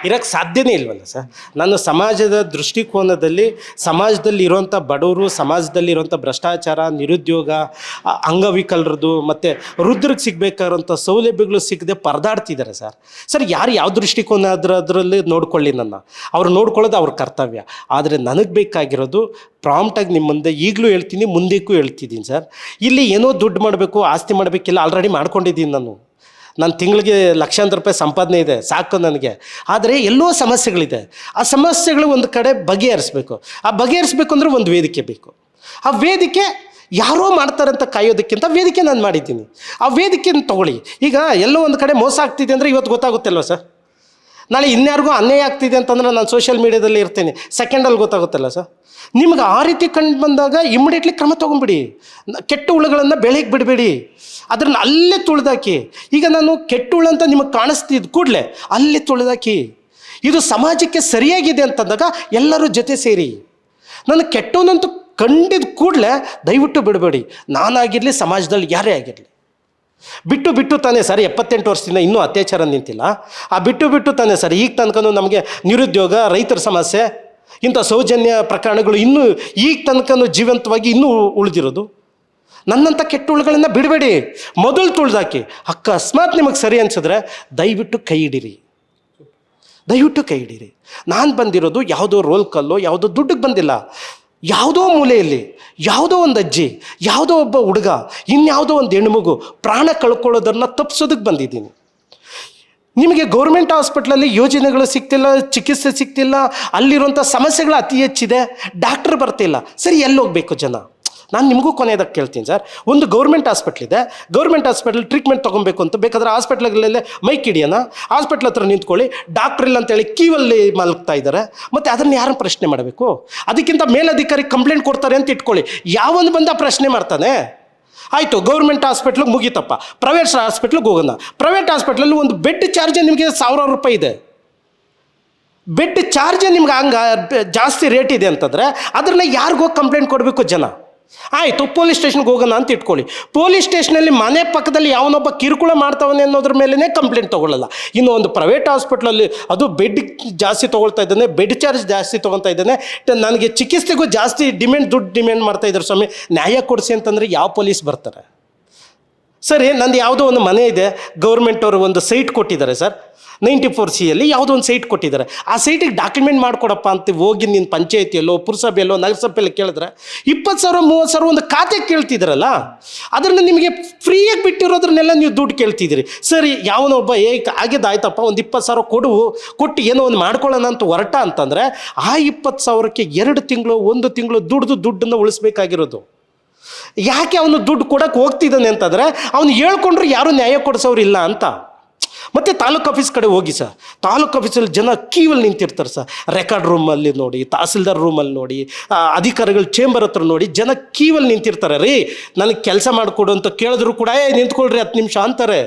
[SPEAKER 2] ಇರಕ್ಕೆ ಸಾಧ್ಯನೇ ಇಲ್ವಲ್ಲ ಸರ್? ನಾನು ಸಮಾಜದ ದೃಷ್ಟಿಕೋನದಲ್ಲಿ ಸಮಾಜದಲ್ಲಿ ಇರುವಂಥ ಬಡವರು, ಸಮಾಜದಲ್ಲಿ ಇರುವಂಥ ಭ್ರಷ್ಟಾಚಾರ, ನಿರುದ್ಯೋಗ ಅಂಗವಿಕಲರದು, ಮತ್ತು ವೃದ್ಧರಿಗೆ ಸಿಗಬೇಕಾದಂಥ ಸೌಲಭ್ಯಗಳು ಸಿಗದೆ ಪರದಾಡ್ತಿದ್ದಾರೆ ಸರ್. ಸರ್, ಯಾರು ಯಾವ ದೃಷ್ಟಿಕೋನ ಅದ್ರ ಅದರಲ್ಲಿ ನೋಡ್ಕೊಳ್ಳಿ ನನ್ನ. ಅವ್ರು ನೋಡ್ಕೊಳ್ಳೋದು ಅವ್ರ ಕರ್ತವ್ಯ. ಆದರೆ ನನಗೆ ಬೇಕಾಗಿರೋದು ಪ್ರಾಂಪ್ಟಾಗಿ ನಿಮ್ಮ ಮುಂದೆ ಈಗಲೂ ಹೇಳ್ತೀನಿ ಮುಂದಕ್ಕೂ ಹೇಳ್ತಿದ್ದೀನಿ ಸರ್. ಇಲ್ಲಿ ಏನೋ ದುಡ್ಡು ಮಾಡಬೇಕು, ಆಸ್ತಿ ಮಾಡಬೇಕಿಲ್ಲ ಆಲ್ರೆಡಿ ಮಾಡ್ಕೊಂಡಿದ್ದೀನಿ ನಾನು. ನನ್ನ ತಿಂಗಳಿಗೆ ಲಕ್ಷಾಂತರ ರೂಪಾಯಿ ಸಂಪಾದನೆ ಇದೆ, ಸಾಕು ನನಗೆ. ಆದರೆ ಎಲ್ಲೋ ಸಮಸ್ಯೆಗಳಿದೆ. ಆ ಸಮಸ್ಯೆಗಳು ಒಂದು ಕಡೆ ಬಗೆಹರಿಸ್ಬೇಕು. ಆ ಬಗೆಹರಿಸ್ಬೇಕು ಅಂದರೆ ಒಂದು ವೇದಿಕೆ ಬೇಕು. ಆ ವೇದಿಕೆ ಯಾರೋ ಮಾಡ್ತಾರಂತ ಕಾಯೋದಕ್ಕಿಂತ ವೇದಿಕೆ ನಾನು ಮಾಡಿದ್ದೀನಿ. ಆ ವೇದಿಕೆನ ತಗೊಳ್ಳಿ. ಈಗ ಎಲ್ಲೋ ಒಂದು ಕಡೆ ಮೋಸ ಆಗ್ತಿದೆ ಅಂದರೆ ಇವತ್ತು ಗೊತ್ತಾಗುತ್ತಲ್ವ ಸರ್? ನಾಳೆ ಇನ್ಯಾರಿಗೂ ಅನ್ಯಾಯ ಆಗ್ತಿದೆ ಅಂತಂದ್ರೆ ನಾನು ಸೋಷಿಯಲ್ ಮೀಡಿಯಾದಲ್ಲಿ ಇರ್ತೀನಿ. ಸೆಕೆಂಡಲ್ಲಿ ಗೊತ್ತಾಗುತ್ತಲ್ಲ ಸರ್ ನಿಮ್ಗೆ ಆ ರೀತಿ ಕಂಡು ಬಂದಾಗ ಇಮಿಡಿಯೇಟ್ಲಿ ಕ್ರಮ ತೊಗೊಂಬಿಡಿ ಕೆಟ್ಟ ಹುಳುಗಳನ್ನು ಬೆಳಗ್ಗೆ ಬಿಡಬೇಡಿ. ಅದನ್ನು ಅಲ್ಲೇ ತುಳಿದಾಕಿ. ಈಗ ನಾನು ಕೆಟ್ಟ ಹುಳು ಅಂತ ನಿಮಗೆ ಕಾಣಿಸ್ತಿದ್ದು ಕೂಡಲೇ ಅಲ್ಲೇ ತುಳಿದಾಕಿ. ಇದು ಸಮಾಜಕ್ಕೆ ಸರಿಯಾಗಿದೆ ಅಂತಂದಾಗ ಎಲ್ಲರೂ ಜೊತೆ ಸೇರಿ. ನಾನು ಕೆಟ್ಟವನಂತೂ ಕಂಡಿದ ಕೂಡಲೇ ದಯವಿಟ್ಟು ಬಿಡಬೇಡಿ. ನಾನಾಗಿರಲಿ, ಸಮಾಜದಲ್ಲಿ ಯಾರೇ ಆಗಿರಲಿ. ಬಿಟ್ಟು ಬಿಟ್ಟು ತಾನೇ ಸರ್ ಎಪ್ಪತ್ತೆಂಟು ವರ್ಷದಿಂದ ಇನ್ನೂ ಅತ್ಯಾಚಾರ ನಿಂತಿಲ್ಲ. ಆ ಬಿಟ್ಟು ಬಿಟ್ಟು ತಾನೇ ಸರ್ ಈಗ ತನಕನೂ ನಮಗೆ ನಿರುದ್ಯೋಗ, ರೈತರ ಸಮಸ್ಯೆ, ಇಂಥ ಸೌಜನ್ಯ ಪ್ರಕರಣಗಳು ಇನ್ನೂ ಈಗ ತನಕನೂ ಜೀವಂತವಾಗಿ ಇನ್ನೂ ಉಳಿದಿರೋದು. ನನ್ನಂಥ ಕೆಟ್ಟ ಹುಳುಗಳನ್ನ ಬಿಡಬೇಡಿ. ಮೊದಲು ತುಳಿದಾಕಿ. ಅಕಸ್ಮಾತ್ ನಿಮಗೆ ಸರಿ ಅನ್ಸಿದ್ರೆ ದಯವಿಟ್ಟು ಕೈ ಹಿಡೀರಿ. ದಯವಿಟ್ಟು ಕೈ ಹಿಡೀರಿ. ನಾನು ಬಂದಿರೋದು ಯಾವುದೋ ರೋಲ್ ಕಲ್ಲೋ ಯಾವುದೋ ದುಡ್ಡಿಗೆ ಬಂದಿಲ್ಲ. ಯಾವುದೋ ಮೂಲೆಯಲ್ಲಿ, ಯಾವುದೋ ಒಂದು ಅಜ್ಜಿ, ಯಾವುದೋ ಒಬ್ಬ ಹುಡುಗ, ಇನ್ಯಾವುದೋ ಒಂದು ಹೆಣ್ಮಗು ಪ್ರಾಣ ಕಳ್ಕೊಳ್ಳೋದನ್ನು ತಪ್ಪಿಸೋದಕ್ಕೆ ಬಂದಿದ್ದೀನಿ. ನಿಮಗೆ ಗೌರ್ಮೆಂಟ್ ಹಾಸ್ಪಿಟ್ಲಲ್ಲಿ ಯೋಜನೆಗಳು ಸಿಗ್ತಿಲ್ಲ, ಚಿಕಿತ್ಸೆ ಸಿಗ್ತಿಲ್ಲ ಅಲ್ಲಿರುವಂಥ ಸಮಸ್ಯೆಗಳು ಅತಿ ಹೆಚ್ಚಿದೆ, ಡಾಕ್ಟರ್ ಬರ್ತಿಲ್ಲ. ಸರಿ, ಎಲ್ಲಿ ಹೋಗಬೇಕು ಜನ? ನಾನು ನಿಮಗೂ ಕೊನೆಯದಕ್ಕೆ ಕೇಳ್ತೀನಿ ಸರ್. ಒಂದು ಗೌರ್ಮೆಂಟ್ ಹಾಸ್ಪಿಟ್ಲ್ ಇದೆ. ಗೌರ್ಮೆಂಟ್ ಹಾಸ್ಪಿಟ್ಲ್ ಟ್ರೀಟ್ಮೆಂಟ್ ತೊಗೊಬೇಕು ಅಂತ ಬೇಕಾದ್ರೆ ಹಾಸ್ಪಿಟ್ಲ್ಗಳಲ್ಲೇ ಮೈಕ್ ಹಿಡಿಯೋಣ. ಹಾಸ್ಪಿಟ್ಲ್ ಹತ್ರ ನಿಂತ್ಕೊಳ್ಳಿ. ಡಾಕ್ಟ್ರ್ ಇಲ್ಲ ಅಂತೇಳಿ ಕೀವಲ್ಲಿ ಮಲಗ್ತಾ ಇದ್ದಾರೆ. ಮತ್ತು ಅದನ್ನು ಯಾರನ್ನು ಪ್ರಶ್ನೆ ಮಾಡಬೇಕು? ಅದಕ್ಕಿಂತ ಮೇಲಧಿಕಾರಿ ಕಂಪ್ಲೇಂಟ್ ಕೊಡ್ತಾರೆ ಅಂತ ಇಟ್ಕೊಳ್ಳಿ. ಯಾವೊಂದು ಬಂದ ಪ್ರಶ್ನೆ ಮಾಡ್ತಾನೆ? ಆಯಿತು, ಗೌರ್ಮೆಂಟ್ ಹಾಸ್ಪಿಟ್ಲಿಗೆ ಮುಗಿತಪ್ಪ. ಪ್ರೈವೇಟ್ ಹಾಸ್ಪಿಟ್ಲಿಗೆ ಹೋಗೋಣ. ಪ್ರೈವೇಟ್ ಹಾಸ್ಪಿಟ್ಲಲ್ಲಿ ಒಂದು ಬೆಡ್ ಚಾರ್ಜ್ ನಿಮಗೆ ಸಾವಿರಾರು ರೂಪಾಯಿ ಇದೆ. ಬೆಡ್ ಚಾರ್ಜ್ ನಿಮ್ಗೆ ಹಂಗೆ ಜಾಸ್ತಿ ರೇಟ್ ಇದೆ ಅಂತಂದರೆ ಅದನ್ನ ಯಾರಿಗೋ ಕಂಪ್ಲೇಂಟ್ ಕೊಡಬೇಕು ಜನ? ಆಯಿತು ಪೊಲೀಸ್ ಸ್ಟೇಷನ್ಗೆ ಹೋಗೋಣ ಅಂತ ಇಟ್ಕೊಳ್ಳಿ. ಪೊಲೀಸ್ ಸ್ಟೇಷನಲ್ಲಿ ಮನೆ ಪಕ್ಕದಲ್ಲಿ ಯಾವನೊಬ್ಬ ಕಿರುಕುಳ ಮಾಡ್ತಾವನೆ ಅನ್ನೋದ್ರ ಮೇಲೇ ಕಂಪ್ಲೇಂಟ್ ತೊಗೊಳ್ಳಲ್ಲ. ಇನ್ನು ಒಂದು ಪ್ರೈವೇಟ್ ಹಾಸ್ಪಿಟ್ಲಲ್ಲಿ ಅದು ಬೆಡ್ ಜಾಸ್ತಿ ತೊಗೊಳ್ತಾ ಇದ್ದಾನೆ ಬೆಡ್ ಚಾರ್ಜ್ ಜಾಸ್ತಿ ತೊಗೊಳ್ತಾ ಇದ್ದಾನೆ. ನನಗೆ ಚಿಕಿತ್ಸೆಗೂ ಜಾಸ್ತಿ ಡಿಮ್ಯಾಂಡ್ ದುಡ್ಡು ಡಿಮ್ಯಾಂಡ್ ಮಾಡ್ತಾ ಇದ್ದಾರೆ ಸ್ವಾಮಿ. ನ್ಯಾಯ ಕೊಡಿಸಿ ಅಂತಂದರೆ ಯಾವ ಪೊಲೀಸ್ ಬರ್ತಾರೆ? ಸರಿ ನಂದು ಯಾವುದೋ ಒಂದು ಮನೆ ಇದೆ ಗೌರ್ಮೆಂಟ್ ಅವರು ಒಂದು ಸೈಟ್ ಕೊಟ್ಟಿದ್ದಾರೆ ಸರ್. ನೈಂಟಿ ಫೋರ್ ಸಿಯಲ್ಲಿ ಯಾವುದೋ ಒಂದು ಸೈಟ್ ಕೊಟ್ಟಿದ್ದಾರೆ. ಆ ಸೈಟಿಗೆ ಡಾಕ್ಯುಮೆಂಟ್ ಮಾಡಿಕೊಡಪ್ಪ ಅಂತ ಹೋಗಿ ನಿನ್ನ ಪಂಚಾಯತಿಯಲ್ಲೋ, ಪುರಸಭೆಯಲ್ಲೋ, ನಗರಸಭೆಯಲ್ಲಿ ಕೇಳಿದ್ರೆ ಇಪ್ಪತ್ತು ಸಾವಿರ, ಮೂವತ್ತು ಸಾವಿರ ಒಂದು ಖಾತೆ ಕೇಳ್ತಿದ್ರಲ್ಲ ಅದನ್ನು ನಿಮಗೆ ಫ್ರೀಯಾಗಿ ಬಿಟ್ಟಿರೋದ್ರನ್ನೆಲ್ಲ ನೀವು ದುಡ್ಡು ಕೇಳ್ತಿದ್ದೀರಿ. ಸರಿ ಯಾವನೊಬ್ಬ ಏ ಆಗಿದ್ದಾಯ್ತಪ್ಪ ಒಂದು ಇಪ್ಪತ್ತು ಸಾವಿರ ಕೊಡು, ಕೊಟ್ಟು ಏನೋ ಒಂದು ಮಾಡ್ಕೊಳ್ಳೋಣ ಅಂತ ಹೊರಟ ಅಂತಂದರೆ, ಆ ಇಪ್ಪತ್ತು ಸಾವಿರಕ್ಕೆ ಎರಡು ತಿಂಗಳು, ಒಂದು ತಿಂಗಳು ದುಡ್ದು ದುಡ್ಡನ್ನು ಉಳಿಸ್ಬೇಕಾಗಿರೋದು. ಯಾಕೆ ಅವನು ದುಡ್ಡು ಕೊಡಕ್ಕೆ ಹೋಗ್ತಿದ್ದಾನೆ ಅಂತಂದರೆ ಅವನು ಹೇಳ್ಕೊಂಡ್ರೆ ಯಾರೂ ನ್ಯಾಯ ಕೊಡಿಸೋರು ಇಲ್ಲ ಅಂತ. ಮತ್ತೆ ತಾಲೂಕು ಆಫೀಸ್ ಕಡೆ ಹೋಗಿ ಸರ್. ತಾಲೂಕು ಆಫೀಸಲ್ಲಿ ಜನ ಕ್ಯೂವಲ್ಲಿ ನಿಂತಿರ್ತಾರೆ ಸರ್. ರೆಕಾರ್ಡ್ ರೂಮಲ್ಲಿ ನೋಡಿ, ತಹಸೀಲ್ದಾರ್ ರೂಮಲ್ಲಿ ನೋಡಿ ಅಧಿಕಾರಿಗಳ ಚೇಂಬರ್ ಹತ್ರ ನೋಡಿ ಜನ ಕ್ಯೂವಲ್ಲಿ ನಿಂತಿರ್ತಾರೆ. ರೀ, ನನಗೆ ಕೆಲಸ ಮಾಡಿಕೊಡು ಅಂತ ಕೇಳಿದ್ರು ಕೂಡ ನಿಂತ್ಕೊಳ್ರಿ ಹತ್ತು ನಿಮಿಷ ಅಂತಾರೆ.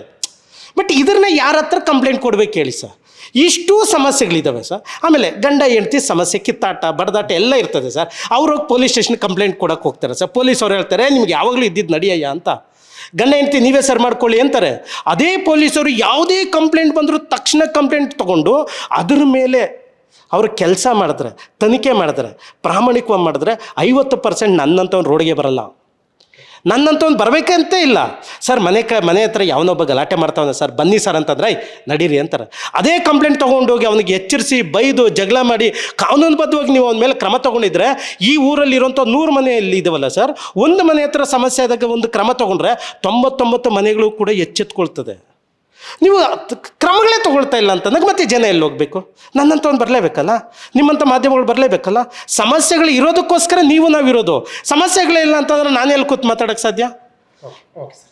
[SPEAKER 2] ಬಟ್ ಇದನ್ನ ಯಾರ ಹತ್ರ ಕಂಪ್ಲೇಂಟ್ ಕೊಡ್ಬೇಕು ಹೇಳಿ ಸರ್? ಇಷ್ಟೂ ಸಮಸ್ಯೆಗಳಿದ್ದಾವೆ ಸರ್. ಆಮೇಲೆ ಗಂಡ, ಹೆಂಡ್ತಿ ಸಮಸ್ಯೆ, ಕಿತ್ತಾಟ, ಬಡದಾಟ ಎಲ್ಲ ಇರ್ತದೆ ಸರ್. ಅವ್ರು ಪೊಲೀಸ್ ಸ್ಟೇಷನ್ ಕಂಪ್ಲೇಂಟ್ ಕೊಡಕ್ಕೆ ಹೋಗ್ತಾರೆ ಸರ್. ಪೊಲೀಸ್ ಅವ್ರು ಹೇಳ್ತಾರೆ, ನಿಮ್ಗೆ ಯಾವಾಗಲೂ ಇದ್ದಿದ್ದು ನಡೆಯಯ್ಯ ಅಂತ. ಗಂಡ, ಹೆಂಡ್ತಿ ನೀವೇ ಸರ್ ಮಾಡ್ಕೊಳ್ಳಿ ಅಂತಾರೆ. ಅದೇ ಪೊಲೀಸರು ಯಾವುದೇ ಕಂಪ್ಲೇಂಟ್ ಬಂದರೂ ತಕ್ಷಣ ಕಂಪ್ಲೇಂಟ್ ತೊಗೊಂಡು ಅದ್ರ ಮೇಲೆ ಅವರು ಕೆಲಸ ಮಾಡಿದ್ರೆ, ತನಿಖೆ ಮಾಡಿದ್ರೆ, ಪ್ರಾಮಾಣಿಕವಾಗಿ ಮಾಡಿದ್ರೆ ಐವತ್ತು ಪರ್ಸೆಂಟ್ ನನ್ನಂಥವ್ನು ರೋಡಿಗೆ ಬರಲ್ಲ. ನನ್ನಂಥವ್ನು ಬರಬೇಕಂತ ಇಲ್ಲ. ಸರ್ ಮನೆ ಕ ಮನೆ ಹತ್ರ ಯಾವನೊಬ್ಬ ಗಲಾಟೆ ಮಾಡ್ತಾವನೆ ಸರ್ ಬನ್ನಿ ಸರ್ ಅಂತಂದ್ರೆ "ಐ, ನಡೀರಿ ಅಂತಾರೆ. ಅದೇ ಕಂಪ್ಲೇಂಟ್ ತೊಗೊಂಡೋಗಿ ಅವನಿಗೆ ಎಚ್ಚರಿಸಿ ಬೈದು ಜಗಳ ಮಾಡಿ ಕಾನೂನುಬದ್ಧವಾಗಿ ನೀವು ಅವನ ಮೇಲೆ ಕ್ರಮ ತೊಗೊಂಡಿದ್ರೆ ಈ ಊರಲ್ಲಿರುವಂಥ ನೂರು ಮನೆಯಲ್ಲಿ ಇದಾವಲ್ಲ ಸರ್ ಒಂದು ಮನೆ ಹತ್ರ ಸಮಸ್ಯೆ ಆದಾಗ ಒಂದು ಕ್ರಮ ತೊಗೊಂಡ್ರೆ ತೊಂಬತ್ತೊಂಬತ್ತು ಮನೆಗಳು ಕೂಡ ಎಚ್ಚೆತ್ಕೊಳ್ತದೆ. ನೀವು ಅತ್- ಕ್ರಮಗಳೇ ತಗೊಳ್ತಾ ಇಲ್ಲ ಅಂತಂದಾಗ ಮತ್ತೆ ಜನ ಎಲ್ಲಿ ಹೋಗ್ಬೇಕು? ಒಂದು ಬರಲೇಬೇಕಲ್ಲ? ನಿಮ್ಮಂಥ ಮಾಧ್ಯಮಗಳು ಬರಲೇಬೇಕಲ್ಲ? ಸಮಸ್ಯೆಗಳು ಇರೋದಕ್ಕೋಸ್ಕರ ನೀವು ನಾವು ಇರೋದು. ಸಮಸ್ಯೆಗಳಿಲ್ಲ ಅಂತಂದ್ರೆ ನಾನು ಎಲ್ಲಿ ಕೂತ್ ಮಾತಾಡೋಕ್ಕೆ ಸಾಧ್ಯ?
[SPEAKER 1] Okay sir.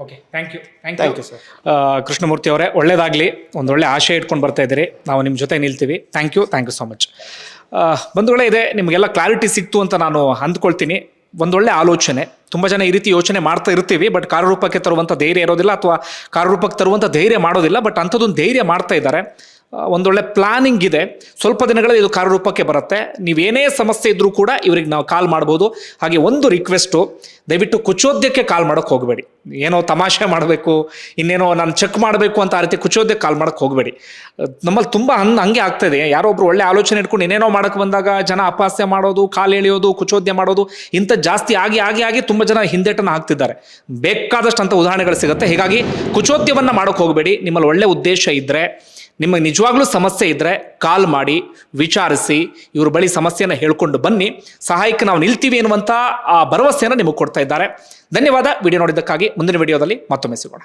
[SPEAKER 1] Okay thank you
[SPEAKER 2] thank you sir
[SPEAKER 1] Krishnamurthy ಅವರೇ ಒಳ್ಳೇದಾಗಲಿ. ಒಂದೊಳ್ಳೆ ಆಶಯ ಇಟ್ಕೊಂಡು ಬರ್ತಾ ಇದ್ದೀರಿ. ನಾವು ನಿಮ್ಮ ಜೊತೆ ನಿಲ್ತೀವಿ. Thank you thank you so much ಬಂಧುಗಳೇ ಇದೆ. ನಿಮಗೆಲ್ಲ ಕ್ಲಾರಿಟಿ ಸಿಕ್ತು ಅಂತ ನಾನು ಅಂದ್ಕೊಳ್ತೀನಿ. ಒಂದೊಳ್ಳೆ ಆಲೋಚನೆ. ತುಂಬ ಜನ ಈ ರೀತಿ ಯೋಚನೆ ಮಾಡ್ತಾ ಇರ್ತೀವಿ ಬಟ್ ಕಾರ್ಯರೂಪಕ್ಕೆ ತರುವಂಥ ಧೈರ್ಯ ಇರೋದಿಲ್ಲ ಅಥವಾ ಕಾರ್ಯರೂಪಕ್ಕೆ ತರುವಂಥ ಧೈರ್ಯ ಮಾಡೋದಿಲ್ಲ ಬಟ್ ಅಂಥದ್ದೊಂದು ಧೈರ್ಯ ಮಾಡ್ತಾ ಇದ್ದಾರೆ. ಒಂದೊಳ್ಳೆ ಪ್ಲಾನಿಂಗ್ ಇದೆ. ಸ್ವಲ್ಪ ದಿನಗಳಲ್ಲಿ ಇದು ಕಾರ್ಯರೂಪಕ್ಕೆ ಬರುತ್ತೆ. ನೀವೇನೇ ಸಮಸ್ಯೆ ಇದ್ರೂ ಕೂಡ ಇವ್ರಿಗೆ ನಾವು ಕಾಲ್ ಮಾಡ್ಬೋದು. ಹಾಗೆ ಒಂದು ರಿಕ್ವೆಸ್ಟು ದಯವಿಟ್ಟು ಕುಚೋದ್ಯಕ್ಕೆ ಕಾಲ್ ಮಾಡೋಕೆ ಹೋಗಬೇಡಿ. ಏನೋ ತಮಾಷೆ ಮಾಡಬೇಕು, ಇನ್ನೇನೋ ನಾನು ಚೆಕ್ ಮಾಡಬೇಕು ಅಂತ ಆ ರೀತಿ ಕುಚೋದ್ಯಕ್ಕೆ ಕಾಲ್ ಮಾಡೋಕೆ ಹೋಗಬೇಡಿ. ನಮ್ಮಲ್ಲಿ ತುಂಬ ಹಂಗೆ ಹಂಗೆ ಆಗ್ತಾಯಿದೆ ಯಾರೋ ಒಬ್ರು ಒಳ್ಳೆ ಆಲೋಚನೆ ಇಟ್ಕೊಂಡು ಇನ್ನೇನೋ ಮಾಡೋಕ್ಕೆ ಬಂದಾಗ ಜನ ಅಪಾಸ್ಯ ಮಾಡೋದು, ಕಾಲು ಎಳೆಯೋದು, ಕುಚೋದ್ಯ ಮಾಡೋದು ಇಂಥ ಜಾಸ್ತಿ ಆಗಿ ಆಗಿ ಆಗಿ ತುಂಬ ಜನ ಹಿಂದೇಟನ್ನು ಹಾಕ್ತಿದ್ದಾರೆ. ಬೇಕಾದಷ್ಟು ಅಂತ ಉದಾಹರಣೆಗಳು ಸಿಗುತ್ತೆ. ಹೀಗಾಗಿ ಕುಚೋದ್ಯವನ್ನು ಮಾಡೋಕೆ ಹೋಗಬೇಡಿ. ನಿಮ್ಮಲ್ಲಿ ಒಳ್ಳೆ ಉದ್ದೇಶ ಇದ್ದರೆ ನಿಮಗೆ ನಿಜವಾಗ್ಲೂ ಸಮಸ್ಯೆ ಇದ್ದರೆ ಕಾಲ್ ಮಾಡಿ, ವಿಚಾರಿಸಿ, ಇವ್ರ ಬಳಿ ಸಮಸ್ಯೆಯನ್ನು ಹೇಳ್ಕೊಂಡು ಬನ್ನಿ. ಸಹಾಯಕ್ಕೆ ನಾವು ನಿಲ್ತೀವಿ ಎನ್ನುವಂಥ ಆ ಭರವಸೆಯನ್ನು ನಿಮಗೆ ಕೊಡ್ತಾ ಇದ್ದಾರೆ. ಧನ್ಯವಾದ. ವಿಡಿಯೋ ನೋಡಿದ್ದಕ್ಕಾಗಿ ಮುಂದಿನ ವಿಡಿಯೋದಲ್ಲಿ ಮತ್ತೊಮ್ಮೆ ಸಿಗೋಣ.